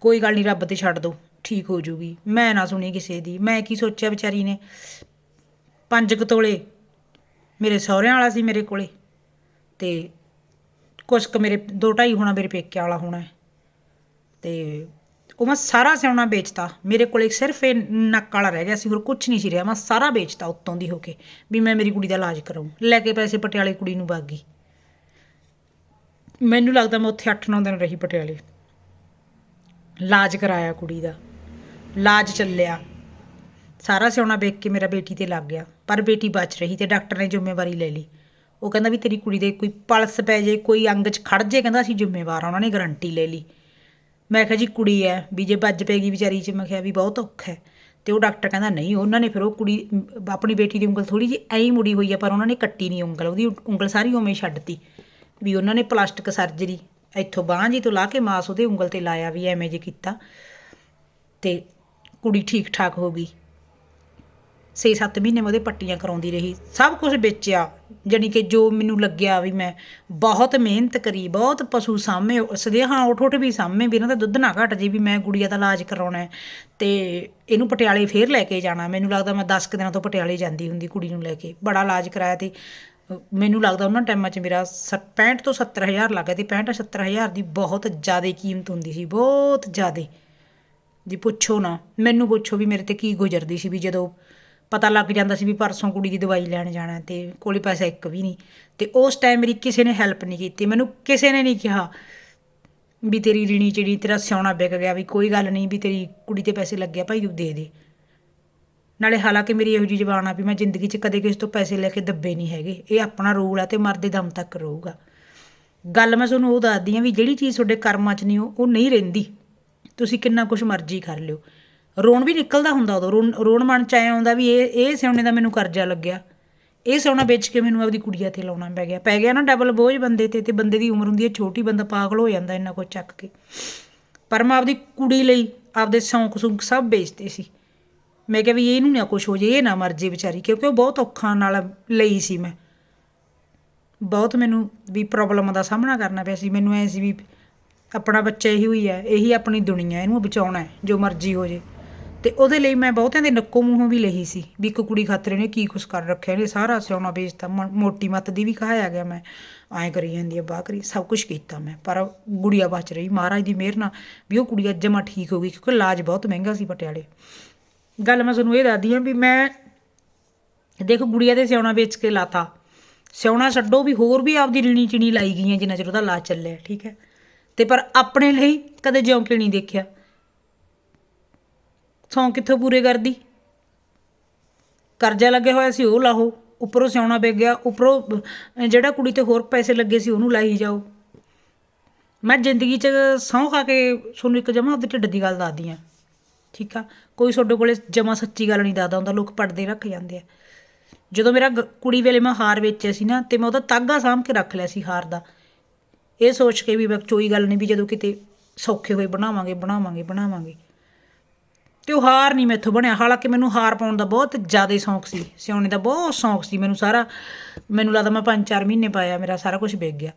ਕੋਈ ਗੱਲ ਨਹੀਂ ਰੱਬ ਤੇ ਛੱਡ ਦੋ, ਠੀਕ ਹੋ ਜੂਗੀ। ਮੈਂ ਨਾ ਸੁਣੀ ਕਿਸੇ ਦੀ। ਮੈਂ ਕੀ ਸੋਚਿਆ ਵਿਚਾਰੀ ਨੇ? ਪੰਜ ਕੁ ਤੋਲੇ ਮੇਰੇ ਸਹੁਰਿਆਂ ਵਾਲਾ ਸੀ ਮੇਰੇ ਕੋਲੇ ਤੇ ਕੁਛ ਕੁ ਮੇਰੇ ਦੋ ਢਾਈ ਹੋਣਾ ਮੇਰੇ ਪੇਕਿਆਂ ਵਾਲਾ ਹੋਣਾ ਹੈ। ਤੇ ਉਹ ਮੈਂ ਸਾਰਾ ਸਿਆਉਣਾ ਵੇਚਤਾ। ਮੇਰੇ ਕੋਲੇ ਸਿਰਫ ਇਹ ਨੱਕ ਵਾਲਾ ਰਹਿ ਗਿਆ ਸੀ, ਹੋਰ ਕੁਝ ਨਹੀਂ ਸੀ ਰਿਹਾ। ਮੈਂ ਸਾਰਾ ਵੇਚਤਾ ਉੱਤੋਂ ਦੀ ਹੋ ਕੇ, ਵੀ ਮੈਂ ਮੇਰੀ ਕੁੜੀ ਦਾ ਇਲਾਜ ਕਰਾਉਂ ਲੈ ਕੇ ਪੈਸੇ ਪਟਿਆਲੇ ਕੁੜੀ ਨੂੰ ਵਗ ਗਈ। ਮੈਨੂੰ ਲੱਗਦਾ ਮੈਂ ਉੱਥੇ 8-9 ਦਿਨ ਰਹੀ ਪਟਿਆਲੇ। ਇਲਾਜ ਕਰਾਇਆ ਕੁੜੀ ਦਾ। ਇਲਾਜ ਚੱਲਿਆ। ਸਾਰਾ ਸਿਆਉਣਾ ਵੇਖ ਕੇ ਮੇਰਾ ਬੇਟੀ ਤੇ ਲੱਗ ਗਿਆ। ਪਰ ਬੇਟੀ ਬਚ ਰਹੀ ਤੇ ਡਾਕਟਰ ਨੇ ਜ਼ਿੰਮੇਵਾਰੀ ਲੈ ਲਈ। ਉਹ ਕਹਿੰਦਾ ਵੀ ਤੇਰੀ ਕੁੜੀ ਦੇ ਕੋਈ ਪਲਸ ਪੈ ਜੇ, ਕੋਈ ਅੰਗ 'ਚ ਖੜ ਜੇ, ਕਹਿੰਦਾ ਅਸੀਂ ਜ਼ਿੰਮੇਵਾਰ ਆ, ਉਹਨਾਂ ਨੇ ਗਾਰੰਟੀ ਲੈ ਲਈ। ਮੈਂ ਕਿਹਾ ਜੀ ਕੁੜੀ ਐ, ਵੀ ਜੇ ਵੱਜ ਪੈਗੀ ਵਿਚਾਰੀ 'ਚ, ਮੈਂ ਕਿਹਾ ਵੀ ਬਹੁਤ ਔਖਾ ਹੈ ਤੇ ਉਹ ਡਾਕਟਰ ਕਹਿੰਦਾ, ਨਹੀਂ, ਉਹਨਾਂ ਨੇ ਫਿਰ ਉਹ ਕੁੜੀ ਆਪਣੀ ਬੇਟੀ ਦੀ ਉਂਗਲ ਥੋੜੀ ਜਿਹੀ ਐਂ ਹੀ ਮੁੜੀ ਹੋਈ ਆ ਪਰ ਉਹਨਾਂ ਨੇ ਕੱਟੀ ਨਹੀਂ ਉਂਗਲ, ਉਹਦੀ ਉਂਗਲ ਸਾਰੀ ਉਵੇਂ ਹੀ ਛੱਡਤੀ। ਵੀ ਉਹਨਾਂ ਨੇ ਪਲਾਸਟਿਕ ਸਰਜਰੀ, ਇੱਥੋਂ ਬਾਂਹ ਜੀ ਤੋਂ ਲਾ ਕੇ ਮਾਸ ਉਹਦੇ ਉਂਗਲ ਤੇ ਲਾਇਆ ਵੀ ਐਵੇਂ ਜੇ ਕੀਤਾ। ਤੇ ਕੁੜੀ ਠੀਕ ਠਾਕ ਹੋ ਗਈ। 6-7 ਮਹੀਨੇ ਮੈਂ ਉਹਦੇ ਪੱਟੀਆਂ ਕਰਾਉਂਦੀ ਰਹੀ। ਸਭ ਕੁਝ ਵੇਚਿਆ। ਜਾਣੀ ਕਿ ਜੋ ਮੈਨੂੰ ਲੱਗਿਆ ਵੀ ਮੈਂ ਬਹੁਤ ਮਿਹਨਤ ਕਰੀ, ਬਹੁਤ ਪਸ਼ੂ ਸਾਹਮਣੇ ਸਦੇ ਹਾਂ, ਉੱਠ ਉੱਠ ਵੀ ਸਾਹਮਣੇ ਵੀ ਇਹਨਾਂ ਦਾ ਦੁੱਧ ਨਾ ਘਟ ਜੇ ਵੀ ਮੈਂ ਗੁੜੀਆ ਦਾ ਇਲਾਜ ਕਰਾਉਣਾ ਹੈ ਤੇ ਇਹਨੂੰ ਪਟਿਆਲੇ ਫੇਰ ਲੈ ਕੇ ਜਾਣਾ। ਮੈਨੂੰ ਲੱਗਦਾ ਮੈਂ 10 ਕੁ ਦਿਨਾਂ ਤੋਂ ਪਟਿਆਲੇ ਜਾਂਦੀ ਹੁੰਦੀ ਕੁੜੀ ਨੂੰ ਲੈ ਕੇ। ਬੜਾ ਇਲਾਜ ਕਰਾਇਆ ਤੇ ਮੈਨੂੰ ਲੱਗਦਾ ਉਹਨਾਂ ਟਾਈਮਾਂ 'ਚ ਮੇਰਾ ਸ- 65 ਤੋਂ 70 ਹਜ਼ਾਰ ਲੱਗਾ ਤੇ 65 70 ਹਜ਼ਾਰ ਦੀ ਬਹੁਤ ਜ਼ਿਆਦਾ ਕੀਮਤ ਹੁੰਦੀ ਸੀ, ਬਹੁਤ ਜ਼ਿਆਦਾ। ਜੀ, ਪੁੱਛੋ ਨਾ, ਮੈਨੂੰ ਪੁੱਛੋ ਵੀ ਮੇਰੇ ਤੇ ਕੀ ਗੁਜ਼ਰਦੀ ਸੀ ਵੀ ਜਦੋਂ ਪਤਾ ਲੱਗ ਜਾਂਦਾ ਸੀ ਵੀ ਪਰਸੋਂ ਕੁੜੀ ਦੀ ਦਵਾਈ ਲੈਣ ਜਾਣਾ ਤੇ ਕੋਲੇ ਪੈਸਾ ਇੱਕ ਵੀ ਨਹੀਂ। ਤੇ ਉਸ ਟਾਈਮ ਮੇਰੀ ਕਿਸੇ ਨੇ ਹੈਲਪ ਨਹੀਂ ਕੀਤੀ। ਮੈਨੂੰ ਕਿਸੇ ਨੇ ਨਹੀਂ ਕਿਹਾ ਵੀ ਤੇਰੀ ਰੀਣੀ ਚਿੜੀ ਤੇਰਾ ਸਿਉਣਾ ਵਿਕ ਗਿਆ ਵੀ ਕੋਈ ਗੱਲ ਨਹੀਂ ਵੀ ਤੇਰੀ ਕੁੜੀ ਤੇ ਪੈਸੇ ਲੱਗਿਆ ਭਾਈ ਤੂੰ ਦੇ ਦੇ। ਨਾਲੇ ਹਾਲਾਂਕਿ ਮੇਰੀ ਇਹੋ ਜਿਹੀ ਜ਼ਬਾਨ ਆ ਵੀ ਮੈਂ ਜ਼ਿੰਦਗੀ 'ਚ ਕਦੇ ਕਿਸੇ ਤੋਂ ਪੈਸੇ ਲੈ ਕੇ ਦੱਬੇ ਨਹੀਂ ਹੈਗੇ। ਇਹ ਆਪਣਾ ਰੂਲ ਆ ਤੇ ਮਰਦੇ ਦਮ ਤੱਕ ਰਹੂਗਾ। ਗੱਲ ਮੈਂ ਤੁਹਾਨੂੰ ਉਹ ਦੱਸਦੀ ਆ ਵੀ ਜਿਹੜੀ ਚੀਜ਼ ਤੁਹਾਡੇ ਕਰਮਾਂ 'ਚ ਨਹੀਂ, ਉਹ ਉਹ ਨਹੀਂ ਰਹਿੰਦੀ। ਤੁਸੀਂ ਕਿੰਨਾ ਕੁਝ ਮਰਜ਼ੀ ਕਰ ਲਿਓ। ਰੋਣ ਵੀ ਨਿਕਲਦਾ ਹੁੰਦਾ ਉਦੋਂ, ਰੋਣ ਰੋਣ ਮਨ ਚ ਆਇਆ ਹੁੰਦਾ ਵੀ ਇਹ ਇਹ ਸਿਉਣੇ ਦਾ ਮੈਨੂੰ ਕਰਜ਼ਾ ਲੱਗਿਆ। ਇਹ ਸੋਨਾ ਵੇਚ ਕੇ ਮੈਨੂੰ ਆਪਦੀ ਕੁੜੀਆਂ ਤੇ ਲਾਉਣਾ ਪੈ ਗਿਆ। ਪੈ ਗਿਆ ਨਾ ਡਬਲ ਬੋਝ ਬੰਦੇ ਤੇ ਤੇ ਬੰਦੇ ਦੀ ਉਮਰ ਹੁੰਦੀ ਹੈ, ਛੋਟੀ ਬੰਦਾ ਪਾਗਲ ਹੋ ਜਾਂਦਾ ਇੰਨਾ ਕੁਝ ਚੱਕ ਕੇ। ਪਰ ਮੈਂ ਆਪਦੀ ਕੁੜੀ ਲਈ ਆਪਦੇ ਸ਼ੌਂਕ ਸੁੰਕ ਸਭ ਵੇਚਦੇ ਸੀ। ਮੈਂ ਕਿਹਾ ਵੀ ਇਹਨੂੰ ਨਾ ਕੁਝ ਹੋ ਜੇ ਇਹ ਨਾ ਮਰ ਜੇ ਵਿਚਾਰੀ, ਕਿਉਂਕਿ ਉਹ ਬਹੁਤ ਔਖਾ ਨਾਲ ਲਈ ਸੀ ਮੈਂ। ਬਹੁਤ ਮੈਨੂੰ ਵੀ ਪ੍ਰੋਬਲਮ ਦਾ ਸਾਹਮਣਾ ਕਰਨਾ ਪਿਆ ਸੀ। ਮੈਨੂੰ ਐ ਸੀ ਵੀ ਆਪਣਾ ਬੱਚਾ ਇਹੀ ਹੋਈ ਹੈ, ਇਹੀ ਆਪਣੀ ਦੁਨੀਆ, ਇਹਨੂੰ ਬਚਾਉਣਾ ਹੈ, ਜੋ ਮਰਜ਼ੀ ਹੋ ਜੇ ਤੇ ਉਹਦੇ ਲਈ ਮੈਂ ਬਹੁਤਿਆਂ ਦੇ ਨੱਕੋ ਮੂੰਹੋਂ ਵੀ ਲਈ ਸੀ ਵੀ ਇੱਕ ਕੁੜੀ ਖਾਤਰ ਨੇ ਕੀ ਕੁਛ ਕਰ ਰੱਖਿਆ, ਇਹਨੇ ਸਾਰਾ ਸਿਆਉਣਾ ਵੇਚਤਾ, ਮ- ਮੋਟੀ ਮੱਤ ਦੀ ਵੀ ਕਹਾਇਆ ਗਿਆ ਮੈਂ। ਐਂ ਕਰੀ ਜਾਂਦੀ ਆ, ਬਾਹ ਕਰੀ, ਸਭ ਕੁਝ ਕੀਤਾ ਮੈਂ, ਪਰ ਗੁੜੀਆ ਬਚ ਰਹੀ, ਮਹਾਰਾਜ ਦੀ ਮਿਹਰ ਨਾਲ ਵੀ ਉਹ ਕੁੜੀ ਅੱਜ ਮੈਂ ਠੀਕ ਹੋ ਗਈ, ਕਿਉਂਕਿ ਇਲਾਜ ਬਹੁਤ ਮਹਿੰਗਾ ਸੀ ਪਟਿਆਲੇ। ਗੱਲ ਮੈਂ ਤੁਹਾਨੂੰ ਇਹ ਦੱਸਦੀ ਹਾਂ ਵੀ ਮੈਂ, ਦੇਖੋ ਗੁੜੀਆ ਦੇ ਸਿਉਣਾ ਵੇਚ ਕੇ ਲਾਤਾ, ਸਿਉਣਾ ਛੱਡੋ ਵੀ ਹੋਰ ਵੀ ਆਪਦੀ ਰੀਣੀ ਚਿਣੀ ਲਾਈ ਗਈਆਂ ਜਿੰਨਾ ਚਿਰ ਉਹਦਾ ਇਲਾਜ ਚੱਲਿਆ, ਠੀਕ ਹੈ? ਤੇ ਪਰ ਆਪਣੇ ਲਈ ਕਦੇ ਜਿਉਂ ਕੇ ਨਹੀਂ ਦੇਖਿਆ? ਸੌਂ ਕਿੱਥੋਂ ਪੂਰੇ ਕਰਦੀ? ਕਰਜ਼ਾ ਲੱਗਿਆ ਹੋਇਆ ਸੀ, ਉਹ ਲਾਹੋ। ਉੱਪਰੋਂ ਸਿਉਣਾ ਵੇਗ ਗਿਆ, ਉੱਪਰੋਂ ਜਿਹੜਾ ਕੁੜੀ ਤੇ ਹੋਰ ਪੈਸੇ ਲੱਗੇ ਸੀ, ਉਹਨੂੰ ਲਾਈ ਜਾਓ। ਮੈਂ ਜ਼ਿੰਦਗੀ 'ਚ ਸਹੁੰ ਖਾ ਕੇ ਤੁਹਾਨੂੰ ਇੱਕ ਜਮਾ ਆਪਦੇ ਢਿੱਡ ਦੀ ਗੱਲ ਦੱਸਦੀ ਆ ਠੀਕ ਆ? ਕੋਈ ਤੁਹਾਡੇ ਕੋਲੇ ਜਮਾ ਸੱਚੀ ਗੱਲ ਨਹੀਂ ਦੱਸਦਾ ਹੁੰਦਾ, ਲੋਕ ਪੜਦੇ ਰੱਖ ਜਾਂਦੇ ਆ। ਜਦੋਂ ਮੇਰਾ ਗ- ਕੁੜੀ ਵੇਲੇ ਮੈਂ ਹਾਰ ਵੇਚਿਆ ਸੀ ਨਾ, ਤੇ ਮੈਂ ਉਹਦਾ ਤਾਗਾ ਸਾਂਭ ਕੇ ਰੱਖ ਲਿਆ ਸੀ ਹਾਰ ਦਾ। ਇਹ ਸੋਚ ਕੇ ਵੀ ਮੈਂ ਕੋਈ ਗੱਲ ਨਹੀਂ ਵੀ ਜਦੋਂ ਕਿਤੇ ਸੌਖੇ ਹੋਏ ਬਣਾਵਾਂਗੇ ਬਣਾਵਾਂਗੇ ਬਣਾਵਾਂਗੇ। ਤੇ ਉਹ ਹਾਰ ਨਹੀਂ ਮੈਥੋਂ ਬਣਿਆ। ਹਾਲਾਂਕਿ ਮੈਨੂੰ ਹਾਰ ਪਾਉਣ ਦਾ ਬਹੁਤ ਜ਼ਿਆਦਾ ਸ਼ੌਂਕ ਸੀ। ਸਿਉਣੇ ਦਾ ਬਹੁਤ ਸ਼ੌਂਕ ਸੀ ਮੈਨੂੰ ਸਾਰਾ। ਮੈਨੂੰ ਲੱਗਦਾ ਮੈਂ 5-4 ਮਹੀਨੇ ਪਾਇਆ, ਮੇਰਾ ਸਾਰਾ ਕੁਝ ਵਿਕ ਗਿਆ।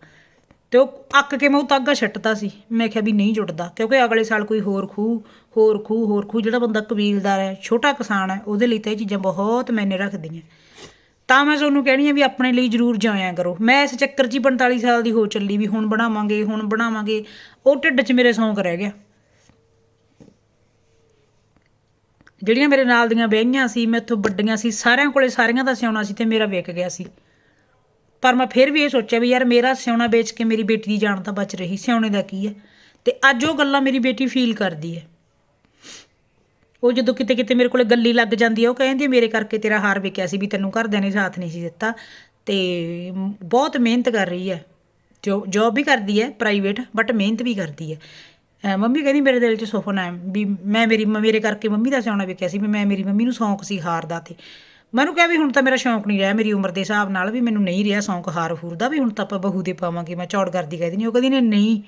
ਤੇ ਉਹ ਅੱਕ ਕੇ ਮੈਂ ਉਹ ਤਾਗਾ ਛੱਟਦਾ ਸੀ। ਮੈਂ ਕਿਹਾ ਵੀ ਨਹੀਂ ਜੁੜਦਾ, ਕਿਉਂਕਿ ਅਗਲੇ ਸਾਲ ਕੋਈ ਹੋਰ ਖੂਹ ਹੋਰ ਖੂਹ ਹੋਰ ਖੂਹ ਜਿਹੜਾ ਬੰਦਾ ਕਬੀਲਦਾਰ ਹੈ, ਛੋਟਾ ਕਿਸਾਨ ਹੈ, ਉਹਦੇ ਲਈ ਤਾਂ ਇਹ ਚੀਜ਼ਾਂ ਬਹੁਤ ਮੈਨੇ ਰੱਖਦੀਆਂ। ਤਾਂ ਮੈਂ ਤੁਹਾਨੂੰ ਕਹਿਣੀ ਆ ਵੀ ਆਪਣੇ ਲਈ ਜ਼ਰੂਰ ਜਾਇਆ ਕਰੋ। ਮੈਂ ਇਸ ਚੱਕਰ 'ਚ ਹੀ 45 ਸਾਲ ਦੀ ਹੋ ਚੱਲੀ ਵੀ ਹੁਣ ਬਣਾਵਾਂਗੇ ਹੁਣ ਬਣਾਵਾਂਗੇ। ਉਹ ਢਿੱਡ 'ਚ ਮੇਰੇ ਸ਼ੌਂਕ ਰਹਿ ਗਿਆ। ਜਿਹੜੀਆਂ ਮੇਰੇ ਨਾਲ ਦੀਆਂ ਵਿਆਹੀਆਂ ਸੀ ਮੈਥੋਂ ਵੱਡੀਆਂ ਸੀ, ਸਾਰਿਆਂ ਕੋਲੇ ਸਾਰੀਆਂ ਦਾ ਸਿਉਣਾ ਸੀ ਤੇ ਮੇਰਾ ਵਿਕ ਗਿਆ ਸੀ। ਪਰ ਮੈਂ ਫਿਰ ਵੀ ਇਹ ਸੋਚਿਆ ਵੀ ਯਾਰ ਮੇਰਾ ਸਿਉਣਾ ਵੇਚ ਕੇ ਮੇਰੀ ਬੇਟੀ ਦੀ ਜਾਨ ਤਾਂ ਬਚ ਰਹੀ, ਸਿਉਣੇ ਦਾ ਕੀ ਹੈ? ਤੇ ਅੱਜ ਉਹ ਗੱਲਾਂ ਮੇਰੀ ਬੇਟੀ ਫੀਲ ਕਰਦੀ ਹੈ। ਉਹ ਜਦੋਂ ਕਿਤੇ ਕਿਤੇ ਮੇਰੇ ਕੋਲੇ ਗੱਲੀ ਲੱਗ ਜਾਂਦੀ ਹੈ, ਉਹ ਕਹਿੰਦੀ ਮੇਰੇ ਕਰਕੇ ਤੇਰਾ ਹਾਰ ਵਿਕਿਆ ਸੀ ਵੀ ਤੈਨੂੰ ਘਰਦਿਆਂ ਨੇ ਸਾਥ ਨਹੀਂ ਸੀ ਦਿੱਤਾ। ਤੇ ਬਹੁਤ ਮਿਹਨਤ ਕਰ ਰਹੀ ਹੈ। ਜੋ ਜੋਬ ਵੀ ਕਰਦੀ ਹੈ ਪ੍ਰਾਈਵੇਟ ਬਟ ਮਿਹਨਤ ਵੀ ਕਰਦੀ ਹੈ। ਮੰਮੀ ਕਹਿੰਦੀ ਮੇਰੇ ਦਿਲ 'ਚ ਸੁਪਨਾ ਹੈ ਵੀ ਮੈਂ ਮੇਰੀ ਮੇਰੇ ਕਰਕੇ ਮੰਮੀ ਦਾ ਸਿਆਉਣਾ ਵੇਖਿਆ ਸੀ ਵੀ ਮੈਂ ਮੇਰੀ ਮੰਮੀ ਨੂੰ ਸ਼ੌਂਕ ਸੀ ਹਾਰ ਦਾ ਤੇ। ਮੈਨੂੰ ਕਿਹਾ ਵੀ ਹੁਣ ਤਾਂ ਮੇਰਾ ਸ਼ੌਂਕ ਨਹੀਂ ਰਿਹਾ ਮੇਰੀ ਉਮਰ ਦੇ ਹਿਸਾਬ ਨਾਲ ਵੀ ਮੈਨੂੰ ਨਹੀਂ ਰਿਹਾ ਸ਼ੌਂਕ ਹਾਰ ਹੂਰ ਦਾ ਵੀ ਹੁਣ ਤਾਂ ਆਪਾਂ ਬਹੂ ਦੇ ਪਾਵਾਂਗੇ, ਮੈਂ ਚੌੜ ਕਰਦੀ ਕਹਿ ਦਿੰਦੀ ਉਹ ਕਹਿੰਦੀ ਨੇ ਨਹੀਂ,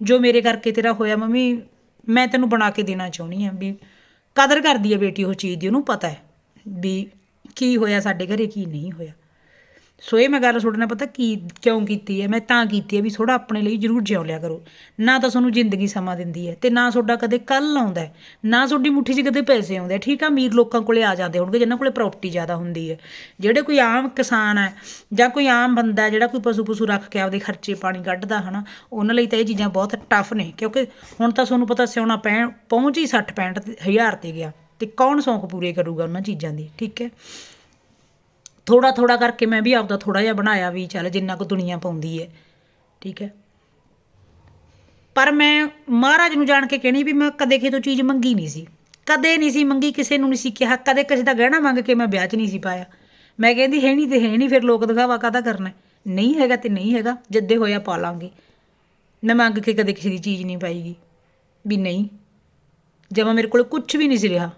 ਜੋ ਮੇਰੇ ਕਰਕੇ ਤੇਰਾ ਹੋਇਆ ਮੰਮੀ, ਮੈਂ ਤੈਨੂੰ ਬਣਾ ਕੇ ਦੇਣਾ ਚਾਹੁੰਦੀ ਆ ਵੀ ਕਦਰ ਕਰਦੀ ਹੈ ਬੇਟੀ ਉਹ ਚੀਜ਼ ਦੀ, ਉਹਨੂੰ ਪਤਾ ਹੈ ਵੀ ਕੀ ਹੋਇਆ ਸਾਡੇ ਘਰੇ, ਕੀ ਨਹੀਂ ਹੋਇਆ। ਸੋ ਇਹ ਮੈਂ ਗੱਲ ਤੁਹਾਡੇ ਨਾਲ ਪਤਾ ਕੀ, ਕਿਉਂ ਕੀਤੀ ਹੈ? ਮੈਂ ਤਾਂ ਕੀਤੀ ਹੈ ਵੀ ਥੋੜਾ ਆਪਣੇ ਲਈ ਜ਼ਰੂਰ ਜਿਉ ਲਿਆ ਕਰੋ। ਨਾ ਤਾਂ ਤੁਹਾਨੂੰ ਜ਼ਿੰਦਗੀ ਸਮਾਂ ਦਿੰਦੀ ਹੈ ਤੇ ਨਾ ਤੁਹਾਡਾ ਕਦੇ ਕੱਲ ਆਉਂਦਾ ਨਾ ਤੁਹਾਡੀ ਮੁੱਠੀ 'ਚ ਕਦੇ ਪੈਸੇ ਆਉਂਦੇ ਠੀਕ ਆ, ਅਮੀਰ ਲੋਕਾਂ ਕੋਲੇ ਆ ਜਾਂਦੇ ਹੋਣਗੇ, ਜਿਨ੍ਹਾਂ ਕੋਲੇ ਪ੍ਰਾਪਰਟੀ ਜ਼ਿਆਦਾ ਹੁੰਦੀ ਹੈ। ਜਿਹੜੇ ਕੋਈ ਆਮ ਕਿਸਾਨ ਹੈ ਜਾਂ ਕੋਈ ਆਮ ਬੰਦਾ ਜਿਹੜਾ ਕੋਈ ਪਸ਼ੂ ਪਸ਼ੂ ਰੱਖ ਕੇ ਆਪਦੇ ਖਰਚੇ ਪਾਣੀ ਕੱਢਦਾ, ਹਨਾ, ਉਹਨਾਂ ਲਈ ਤਾਂ ਇਹ ਚੀਜ਼ਾਂ ਬਹੁਤ ਟਫ ਨੇ, ਕਿਉਂਕਿ ਹੁਣ ਤਾਂ ਤੁਹਾਨੂੰ ਪਤਾ ਸਿਉਣਾ ਪੈ ਪਹੁੰਚ ਹੀ 60 65 ਹਜ਼ਾਰ ਤੇ ਗਿਆ ਤੇ ਕੌਣ ਸ਼ੌਂਕ ਪੂਰੇ ਕਰੂਗਾ ਉਹਨਾਂ ਚੀਜ਼ਾਂ ਦੀ, ਠੀਕ ਹੈ? ਥੋੜਾ ਥੋੜਾ ਕਰਕੇ ਮੈਂ ਵੀ ਆਪਦਾ ਥੋੜਾ ਜਿਹਾ ਬਣਾਇਆ ਵੀ ਚੱਲ ਜਿੰਨਾ ਕੁ ਦੁਨੀਆ ਪਾਉਂਦੀ ਹੈ ਠੀਕ ਹੈ? ਪਰ ਮੈਂ ਮਹਾਰਾਜ ਨੂੰ ਜਾਣ ਕੇ ਕਹਿਣੀ ਵੀ ਮੈਂ ਕਦੇ ਕਿਸੇ ਤੋਂ ਚੀਜ਼ ਮੰਗੀ ਨਹੀਂ ਸੀ। ਕਦੇ ਨਹੀਂ ਸੀ ਮੰਗੀ, ਕਿਸੇ ਨੂੰ ਨਹੀਂ ਸੀ ਕਿਹਾ, ਕਦੇ ਕਿਸੇ ਦਾ ਗਹਿਣਾ ਮੰਗ ਕੇ ਮੈਂ ਵਿਆਹ 'ਚ ਨਹੀਂ ਸੀ ਪਾਇਆ। ਮੈਂ ਕਹਿੰਦੀ, ਹੈ ਨਹੀਂ ਤੇ ਹੈ ਨਹੀਂ, ਫਿਰ ਲੋਕ ਦਿਖਾਵਾ ਕਾਹਦਾ ਕਰਨਾ ਨਹੀਂ ਹੈਗਾ ਤੇ ਨਹੀਂ ਹੈਗਾ, ਜਿੱਦੇ ਹੋਇਆ ਪਾ ਲਾਂਗੇ। ਮੈਂ ਮੰਗ ਕੇ ਕਦੇ ਕਿਸੇ ਦੀ ਚੀਜ਼ ਨਹੀਂ ਪਾਈਗੀ। ਵੀ ਨਹੀਂ ਜਦੋਂ ਮੇਰੇ ਕੋਲ ਕੁਝ ਵੀ ਨਹੀਂ ਸੀ ਰਿਹਾ।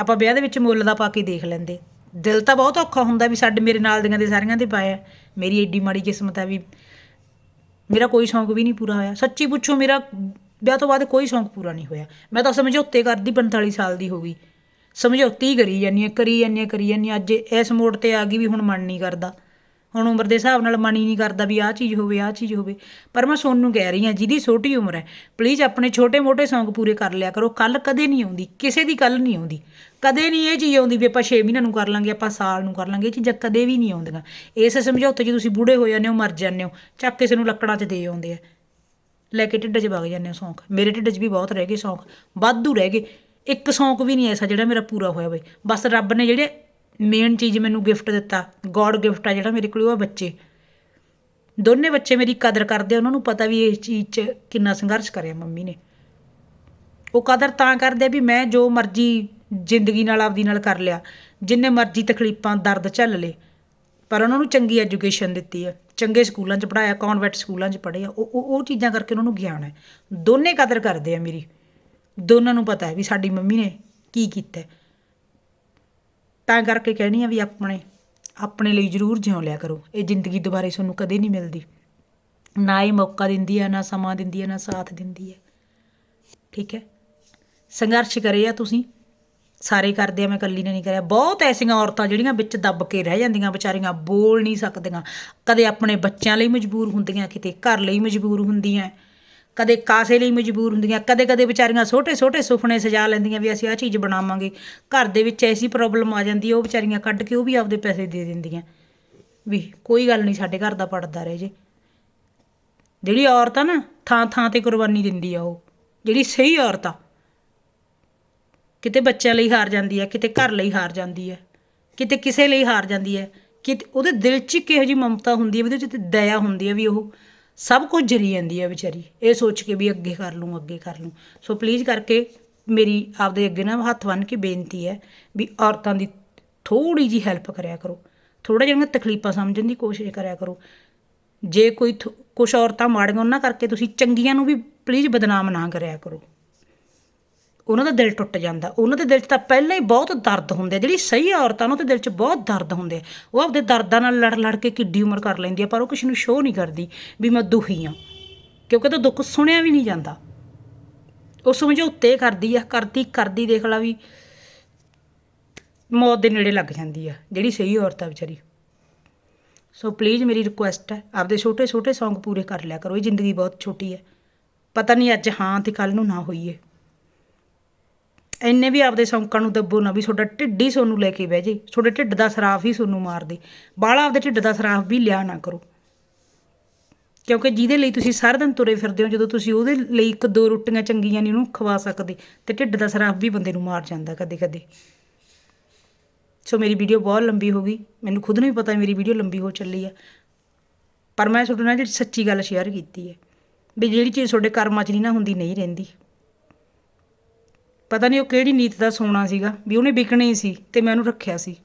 ਆਪਾਂ ਵਿਆਹ ਦੇ ਵਿੱਚ ਮੁੱਲ ਦਾ ਪਾ ਕੇ ਦੇਖ ਲੈਂਦੇ। ਦਿਲ ਤਾਂ ਬਹੁਤ ਔਖਾ ਹੁੰਦਾ ਵੀ ਸਾਡੇ ਮੇਰੇ ਨਾਲ ਦੀਆਂ ਦੇ ਸਾਰੀਆਂ ਦੇ ਪਾਇਆ। ਮੇਰੀ ਏਡੀ ਮਾੜੀ ਕਿਸਮਤ ਹੈ ਵੀ ਮੇਰਾ ਕੋਈ ਸ਼ੌਂਕ ਵੀ ਨਹੀਂ ਪੂਰਾ ਹੋਇਆ। ਸੱਚੀ ਪੁੱਛੋ ਮੇਰਾ ਵਿਆਹ ਤੋਂ ਬਾਅਦ ਕੋਈ ਸ਼ੌਂਕ ਪੂਰਾ ਨਹੀਂ ਹੋਇਆ। ਮੈਂ ਤਾਂ ਸਮਝੌਤੇ ਕਰਦੀ 45 ਸਾਲ ਦੀ ਹੋ ਗਈ। ਸਮਝੌਤੀ ਕਰੀ ਜਾਂਦੀ ਆ ਕਰੀ ਜਾਂਦੀ ਆ ਕਰੀ ਜਾਂਦੀ ਆ ਅੱਜ ਇਸ ਮੋੜ ਤੇ ਆ ਗਈ ਵੀ ਹੁਣ ਮਨ ਨਹੀਂ ਕਰਦਾ। ਹੁਣ ਉਮਰ ਦੇ ਹਿਸਾਬ ਨਾਲ ਮਨ ਹੀ ਨਹੀਂ ਕਰਦਾ ਵੀ ਆਹ ਚੀਜ਼ ਹੋਵੇ, ਆਹ ਚੀਜ਼ ਹੋਵੇ। ਪਰ ਮੈਂ ਸੋਨੂੰ ਕਹਿ ਰਹੀ ਹਾਂ, ਜਿਹਦੀ ਛੋਟੀ ਉਮਰ ਹੈ ਪਲੀਜ਼ ਆਪਣੇ ਛੋਟੇ-ਮੋਟੇ ਸ਼ੌਂਕ ਪੂਰੇ ਕਰ ਲਿਆ ਕਰੋ। ਕੱਲ ਕਦੇ ਨਹੀਂ ਆਉਂਦੀ, ਕਿਸੇ ਦੀ ਕੱਲ ਨਹੀਂ ਆਉਂਦੀ। ਕਦੇ ਨਹੀਂ ਇਹ ਚੀਜ਼ ਆਉਂਦੀ ਵੀ ਆਪਾਂ 6 ਮਹੀਨਿਆਂ ਨੂੰ ਕਰ ਲਾਂਗੇ, ਆਪਾਂ ਸਾਲ ਨੂੰ ਕਰ ਲਾਂਗੇ, ਇਹ ਚੀਜ਼ਾਂ ਕਦੇ ਵੀ ਨਹੀਂ ਆਉਂਦੀਆਂ। ਇਸ ਸਮਝੌਤੇ 'ਚ ਤੁਸੀਂ ਬੁੜੇ ਹੋ ਜਾਂਦੇ ਹੋ, ਮਰ ਜਾਂਦੇ ਹੋ, ਚੱਕ ਕਿਸੇ ਨੂੰ ਲੱਕੜਾਂ 'ਚ ਦੇ ਆਉਂਦੇ ਆ। ਲੈ ਕੇ ਢਿੱਡ 'ਚ ਵਗ ਜਾਂਦੇ ਹੋ ਸ਼ੌਂਕ। ਮੇਰੇ ਢਿੱਡ 'ਚ ਵੀ ਬਹੁਤ ਰਹਿ ਗਏ ਸ਼ੌਂਕ। ਵਾਧੂ ਰਹਿ ਗਏ। ਇੱਕ ਸ਼ੌਂਕ ਵੀ ਨਹੀਂ ਐਸਾ ਜਿਹੜਾ ਮੇਰਾ ਪੂਰਾ ਹੋਇਆ ਬਈ ਬਸ ਰੱਬ ਨੇ ਜਿਹੜੇ ਮੇਨ ਚੀਜ਼ ਮੈਨੂੰ ਗਿਫਟ ਦਿੱਤਾ ਗੋਡ ਗਿਫਟ ਆ ਜਿਹੜਾ ਮੇਰੇ ਕੋਲ, ਉਹ ਆ ਬੱਚੇ। ਦੋਨੇ ਬੱਚੇ ਮੇਰੀ ਕਦਰ ਕਰਦੇ ਆ, ਉਹਨਾਂ ਨੂੰ ਪਤਾ ਵੀ ਇਸ ਚੀਜ਼ 'ਚ ਕਿੰਨਾ ਸੰਘਰਸ਼ ਕਰਿਆ ਮੰਮੀ ਨੇ। ਉਹ ਕਦਰ ਤਾਂ ਕਰਦੇ ਵੀ ਮੈਂ ਜੋ ਮਰਜ਼ੀ ਜ਼ਿੰਦਗੀ ਨਾਲ, ਆਪਦੀ ਨਾਲ ਕਰ ਲਿਆ, ਜਿੰਨੇ ਮਰਜ਼ੀ ਤਕਲੀਫਾਂ, ਦਰਦ ਝੱਲ ਲਏ, ਪਰ ਉਹਨਾਂ ਨੂੰ ਚੰਗੀ ਐਜੂਕੇਸ਼ਨ ਦਿੱਤੀ ਹੈ ਚੰਗੇ ਸਕੂਲਾਂ 'ਚ ਪੜਾਇਆ ਕਨਵੈਂਟ ਸਕੂਲਾਂ 'ਚ ਪੜ੍ਹੇ ਆ। ਉਹ ਉਹ ਚੀਜ਼ਾਂ ਕਰਕੇ ਉਹਨਾਂ ਨੂੰ ਗਿਆਨ ਹੈ ਦੋਨੇ ਕਦਰ ਕਰਦੇ ਆ ਮੇਰੀ। ਦੋਨਾਂ ਨੂੰ ਪਤਾ ਹੈ ਵੀ ਸਾਡੀ ਮੰਮੀ ਨੇ ਕੀ ਕੀਤਾ ਤਾਂ ਕਰਕੇ ਕਹਿਣੀ ਆ ਵੀ ਆਪਣੇ ਆਪਣੇ ਲਈ ਜ਼ਰੂਰ ਜਿਉ ਲਿਆ ਕਰੋ। ਇਹ ਜ਼ਿੰਦਗੀ ਦੁਬਾਰੇ ਤੁਹਾਨੂੰ ਕਦੇ ਨਹੀਂ ਮਿਲਦੀ। ਨਾ ਹੀ ਮੌਕਾ ਦਿੰਦੀ ਹੈ ਨਾ ਸਮਾਂ ਦਿੰਦੀ ਹੈ ਨਾ ਸਾਥ ਦਿੰਦੀ ਹੈ ਠੀਕ ਹੈ? ਸੰਘਰਸ਼ ਕਰੇ ਆ ਤੁਸੀਂ। ਸਾਰੇ ਕਰਦੇ ਆ, ਮੈਂ ਇਕੱਲੀ ਨੇ ਨਹੀਂ ਕਰਿਆ। ਬਹੁਤ ਐਸੀਆਂ ਔਰਤਾਂ ਜਿਹੜੀਆਂ ਵਿੱਚ ਦੱਬ ਕੇ ਰਹਿ ਜਾਂਦੀਆਂ, ਵਿਚਾਰੀਆਂ ਬੋਲ ਨਹੀਂ ਸਕਦੀਆਂ। ਕਦੇ ਆਪਣੇ ਬੱਚਿਆਂ ਲਈ ਮਜਬੂਰ ਹੁੰਦੀਆਂ, ਕਿਤੇ ਘਰ ਲਈ ਮਜਬੂਰ ਹੁੰਦੀਆਂ। ਕਦੇ ਕਾਸੇ ਲਈ ਮਜਬੂਰ ਹੁੰਦੀਆਂ, ਕਦੇ ਕਦੇ ਵਿਚਾਰੀਆਂ ਛੋਟੇ ਛੋਟੇ ਸੁਪਨੇ ਸਜਾ ਲੈਂਦੀਆਂ ਵੀ ਅਸੀਂ ਆਹ ਚੀਜ਼ ਬਣਾਵਾਂਗੇ। ਘਰ ਦੇ ਵਿੱਚ ਐਸੀ ਪ੍ਰੋਬਲਮ ਆ ਜਾਂਦੀ ਹੈ ਉਹ ਵਿਚਾਰੀਆਂ ਕੱਢ ਕੇ ਉਹ ਵੀ ਆਪਦੇ ਪੈਸੇ ਦੇ ਦਿੰਦੀਆਂ। ਵੀ ਕੋਈ ਗੱਲ ਨਹੀਂ, ਸਾਡੇ ਘਰ ਦਾ ਪੜਦਾ ਰਹੇ ਜੇ। ਜਿਹੜੀ ਔਰਤ ਆ ਨਾ, ਥਾਂ ਥਾਂ ਤੇ ਕੁਰਬਾਨੀ ਦਿੰਦੀ ਆ ਉਹ। ਜਿਹੜੀ ਸਹੀ ਔਰਤ ਆ। ਕਿਤੇ ਬੱਚਿਆਂ ਲਈ ਹਾਰ ਜਾਂਦੀ ਹੈ ਕਿਤੇ ਘਰ ਲਈ ਹਾਰ ਜਾਂਦੀ ਹੈ ਕਿਤੇ ਕਿਸੇ ਲਈ ਹਾਰ ਜਾਂਦੀ ਹੈ ਕਿ ਉਹਦੇ ਦਿਲ 'ਚ ਕਿਹੋ ਜਿਹੀ ਮਮਤਾ ਹੁੰਦੀ ਹੈ ਵੀ ਉਹਦੇ 'ਚ ਦਇਆ ਹੁੰਦੀ ਹੈ ਵੀ ਉਹ ਸਭ ਕੁਝ ਜਰੀ ਜਾਂਦੀ ਹੈ ਵਿਚਾਰੀ। ਇਹ ਸੋਚ ਕੇ ਵੀ ਅੱਗੇ ਕਰ ਲੂੰ, ਅੱਗੇ ਕਰ ਲੂੰ। ਸੋ ਪਲੀਜ਼ ਕਰਕੇ ਮੇਰੀ ਆਪਦੇ ਅੱਗੇ ਨਾ ਹੱਥ ਬੰਨ੍ਹ ਕੇ ਬੇਨਤੀ ਹੈ ਵੀ ਔਰਤਾਂ ਦੀ ਥੋੜੀ ਜੀ ਹੈਲਪ ਕਰਿਆ ਕਰੋ। ਥੋੜਾ ਜਿਹਾ ਤਕਲੀਫਾਂ ਸਮਝਣ ਦੀ ਕੋਸ਼ਿਸ਼ ਕਰਿਆ ਕਰੋ। ਜੇ ਕੋਈ ਕੁਝ ਔਰਤਾਂ ਮਾੜੀਆਂ, ਉਹਨਾਂ ਕਰਕੇ ਤੁਸੀਂ ਚੰਗੀਆਂ ਨੂੰ ਵੀ ਪਲੀਜ਼ ਬਦਨਾਮ ਨਾ ਕਰਿਆ ਕਰੋ। ਉਹਨਾਂ ਦਾ ਦਿਲ ਟੁੱਟ ਜਾਂਦਾ। ਉਹਨਾਂ ਦੇ ਦਿਲ 'ਚ ਤਾਂ ਪਹਿਲਾਂ ਹੀ ਬਹੁਤ ਦਰਦ ਹੁੰਦੇ ਜਿਹੜੀ ਸਹੀ ਔਰਤਾਂ ਨੂੰ ਤੇ ਦਿਲ 'ਚ ਬਹੁਤ ਦਰਦ ਹੁੰਦੇ ਆ। ਉਹ ਆਪਦੇ ਦਰਦਾਂ ਨਾਲ ਲੜ ਲੜ ਕੇ ਕਿੱਡੀ ਉਮਰ ਕਰ ਲੈਂਦੀ ਆ, ਪਰ ਉਹ ਕਿਸੇ ਨੂੰ ਸ਼ੋਅ ਨਹੀਂ ਕਰਦੀ ਵੀ ਮੈਂ ਦੁਖੀ ਆ ਕਿਉਂਕਿ ਤਾਂ ਦੁੱਖ ਸੁਣਿਆ ਵੀ ਨਹੀਂ ਜਾਂਦਾ। ਉਹ ਸਮਝੌਤੇ ਕਰਦੀ ਆ, ਕਰਦੀ ਕਰਦੀ ਦੇਖ ਲਾ ਵੀ ਮੌਤ ਦੇ ਨੇੜੇ ਲੱਗ ਜਾਂਦੀ ਆ, ਜਿਹੜੀ ਸਹੀ ਔਰਤ ਆ ਵਿਚਾਰੀ। ਸੋ ਪਲੀਜ਼ ਮੇਰੀ ਰਿਕੁਐਸਟ ਹੈ, ਆਪਦੇ ਛੋਟੇ ਛੋਟੇ ਸੌਂਗ ਪੂਰੇ ਕਰ ਲਿਆ ਕਰੋ। ਇਹ ਜ਼ਿੰਦਗੀ ਬਹੁਤ ਛੋਟੀ ਹੈ। ਪਤਾ ਨਹੀਂ ਅੱਜ ਹਾਂ ਤੇ ਕੱਲ ਨੂੰ ਨਾ ਹੋਈਏ। ਇੰਨੇ ਵੀ ਆਪਦੇ ਸੌਂਕਾਂ ਨੂੰ ਦੱਬੋ ਨਾ ਵੀ ਤੁਹਾਡਾ ਢਿੱਡ ਹੀ ਸੋਨੂੰ ਲੈ ਕੇ ਬਹਿ ਜੇ। ਤੁਹਾਡੇ ਢਿੱਡ ਦਾ ਸਰਾਫ ਹੀ ਸੋਨੂੰ ਮਾਰ ਦੇ। ਬਾਹਲਾ ਆਪਦੇ ਢਿੱਡ ਦਾ ਸਰਾਫ ਵੀ ਲਿਆ ਨਾ ਕਰੋ। ਕਿਉਂਕਿ ਜਿਹਦੇ ਲਈ ਤੁਸੀਂ ਸਾਰਾ ਦਿਨ ਤੁਰੇ ਫਿਰਦੇ ਹੋ, ਜਦੋਂ ਤੁਸੀਂ ਉਹਦੇ ਲਈ ਇੱਕ ਦੋ ਰੋਟੀਆਂ ਚੰਗੀਆਂ ਨਹੀਂ ਉਹਨੂੰ ਖਵਾ ਸਕਦੇ, ਤੇ ਢਿੱਡ ਦਾ ਸਰਾਫ ਵੀ ਬੰਦੇ ਨੂੰ ਮਾਰ ਜਾਂਦਾ ਕਦੇ ਕਦੇ ਸੋ ਮੇਰੀ ਵੀਡੀਓ ਬਹੁਤ ਲੰਬੀ ਹੋ ਗਈ। ਮੈਨੂੰ ਖੁਦ ਨੂੰ ਵੀ ਪਤਾ ਮੇਰੀ ਵੀਡੀਓ ਲੰਬੀ ਹੋ ਚੱਲੀ ਆ। ਪਰ ਮੈਂ ਤੁਹਾਡੇ ਨਾਲ ਜਿਹੜੀ ਸੱਚੀ ਗੱਲ ਸ਼ੇਅਰ ਕੀਤੀ ਹੈ, ਵੀ ਜਿਹੜੀ ਚੀਜ਼ ਤੁਹਾਡੇ ਕਰਮਾਂ 'ਚ ਨਹੀਂ ਨਾ ਹੁੰਦੀ, ਨਹੀਂ ਰਹਿੰਦੀ। ਪਤਾ ਨਹੀਂ ਉਹ ਕਿਹੜੀ ਨੀਤ ਦਾ ਸੋਨਾ ਸੀਗਾ, ਵੀ ਉਹਨੇ ਵਿਕਣਾ ਹੀ ਸੀ ਤੇ ਮੈਂ ਉਹਨੂੰ ਰੱਖਿਆ ਸੀ।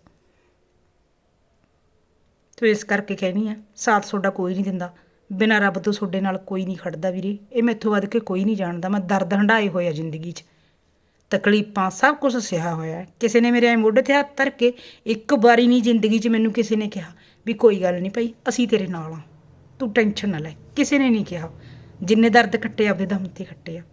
ਤੇ ਇਸ ਕਰਕੇ ਕਹਿਣੀ ਆ, ਸਾਥ ਤੁਹਾਡਾ ਕੋਈ ਨਹੀਂ ਦਿੰਦਾ। ਬਿਨਾਂ ਰੱਬ ਤੋਂ ਤੁਹਾਡੇ ਨਾਲ ਕੋਈ ਨਹੀਂ ਖੜਦਾ ਵੀਰੇ। ਇਹ ਮੈਥੋਂ ਵੱਧ ਕੇ ਕੋਈ ਨਹੀਂ ਜਾਣਦਾ। ਮੈਂ ਦਰਦ ਹੰਡਾਏ ਹੋਇਆ ਜ਼ਿੰਦਗੀ 'ਚ। ਤਕਲੀਫਾਂ ਸਭ ਕੁਝ ਸਿਆ ਹੋਇਆ ਕਿਸੇ ਨੇ ਮੇਰੇ ਐ ਮੋਢੇ ਤੇ ਹੱਥ ਧਰ ਕੇ ਇੱਕ ਵਾਰੀ ਨਹੀਂ ਜ਼ਿੰਦਗੀ 'ਚ ਮੈਨੂੰ ਕਿਸੇ ਨੇ ਕਿਹਾ ਵੀ ਕੋਈ ਗੱਲ ਨਹੀਂ ਭਾਈ, ਅਸੀਂ ਤੇਰੇ ਨਾਲ ਆ। ਤੂੰ ਟੈਨਸ਼ਨ ਨਾ ਲੈ। ਕਿਸੇ ਨੇ ਨਹੀਂ ਕਿਹਾ। ਜਿੰਨੇ ਦਰਦ ਕੱਟੇ ਆਪਦੇ ਦਮ ਤੇ ਕੱਟੇ ਆ।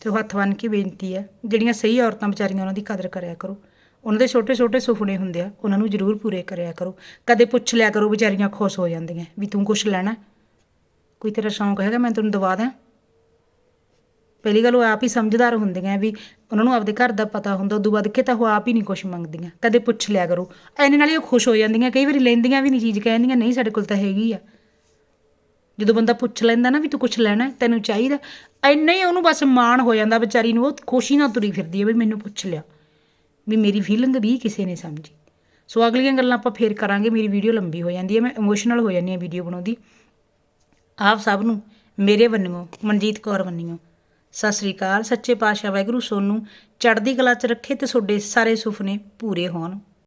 ਤੇ ਉਹ ਹੱਥ ਬੰਨ੍ਹ ਕੇ ਬੇਨਤੀ ਹੈ, ਜਿਹੜੀਆਂ ਸਹੀ ਔਰਤਾਂ ਵਿਚਾਰੀਆਂ ਉਹਨਾਂ ਦੀ ਕਦਰ ਕਰਿਆ ਕਰੋ। ਉਹਨਾਂ ਦੇ ਛੋਟੇ ਛੋਟੇ ਸੁਪਨੇ ਹੁੰਦੇ ਆ, ਉਹਨਾਂ ਨੂੰ ਜ਼ਰੂਰ ਪੂਰੇ ਕਰਿਆ ਕਰੋ। ਕਦੇ ਪੁੱਛ ਲਿਆ ਕਰੋ ਵਿਚਾਰੀਆਂ ਖੁਸ਼ ਹੋ ਜਾਂਦੀਆਂ, ਵੀ ਤੂੰ ਕੁਝ ਲੈਣਾ ਕੋਈ ਤੇਰਾ ਸ਼ੌਂਕ ਹੈਗਾ, ਮੈਂ ਤੈਨੂੰ ਦਵਾ ਦਾਂ ਪਹਿਲੀ ਗੱਲ ਉਹ ਆਪ ਹੀ ਸਮਝਦਾਰ ਹੁੰਦੀਆਂ ਵੀ ਉਹਨਾਂ ਨੂੰ ਆਪਦੇ ਘਰ ਦਾ ਪਤਾ ਹੁੰਦਾ, ਉਦੋਂ ਬਾਅਦ ਕਿ ਤਾਂ ਉਹ ਆਪ ਹੀ ਨਹੀਂ ਕੁਝ ਮੰਗਦੀਆਂ। ਕਦੇ ਪੁੱਛ ਲਿਆ ਕਰੋ। ਐਨੇ ਨਾਲ ਹੀ ਉਹ ਖੁਸ਼ ਹੋ ਜਾਂਦੀਆਂ, ਕਈ ਵਾਰੀ ਲੈਂਦੀਆਂ ਵੀ ਨਹੀਂ ਚੀਜ਼, ਕਹਿੰਦੀਆਂ, ਨਹੀਂ ਸਾਡੇ ਕੋਲ ਤਾਂ ਹੈਗੀ ਆ। ਜਦੋਂ ਬੰਦਾ ਪੁੱਛ ਲੈਂਦਾ ਨਾ ਵੀ ਤੂੰ ਕੁਝ ਲੈਣਾ ਤੈਨੂੰ ਚਾਹੀਦਾ ਐਨਾ ਹੀ ਉਹਨੂੰ ਬਸ ਮਾਣ ਹੋ ਜਾਂਦਾ ਵਿਚਾਰੀ ਨੂੰ, ਉਹ ਖੁਸ਼ੀ ਨਾਲ ਤੁਰੀ ਫਿਰਦੀ ਹੈ ਵੀ ਮੈਨੂੰ ਪੁੱਛ ਲਿਆ, ਵੀ ਮੇਰੀ ਫੀਲਿੰਗ ਵੀ ਕਿਸੇ ਨੇ ਸਮਝੀ। ਸੋ ਅਗਲੀਆਂ ਗੱਲਾਂ ਆਪਾਂ ਫੇਰ ਕਰਾਂਗੇ, ਮੇਰੀ ਵੀਡੀਓ ਲੰਬੀ ਹੋ ਜਾਂਦੀ ਹੈ, ਮੈਂ ਇਮੋਸ਼ਨਲ ਹੋ ਜਾਂਦੀ ਹਾਂ ਵੀਡੀਓ ਬਣਾਉਂਦੀ। ਆਪ ਸਭ ਨੂੰ, ਮੇਰੇ ਵੱਲੋਂ ਮਨਜੀਤ ਕੌਰ ਵੱਲੋਂ ਸਤਿ ਸ੍ਰੀ ਅਕਾਲ, ਸੱਚੇ ਪਾਤਸ਼ਾਹ ਵਾਹਿਗੁਰੂ ਸੋਨੂੰ, ਚੜ੍ਹਦੀ ਕਲਾ 'ਚ ਰੱਖੇ ਤੇ ਤੁਹਾਡੇ ਸਾਰੇ ਸੁਪਨੇ ਪੂਰੇ ਹੋਣ।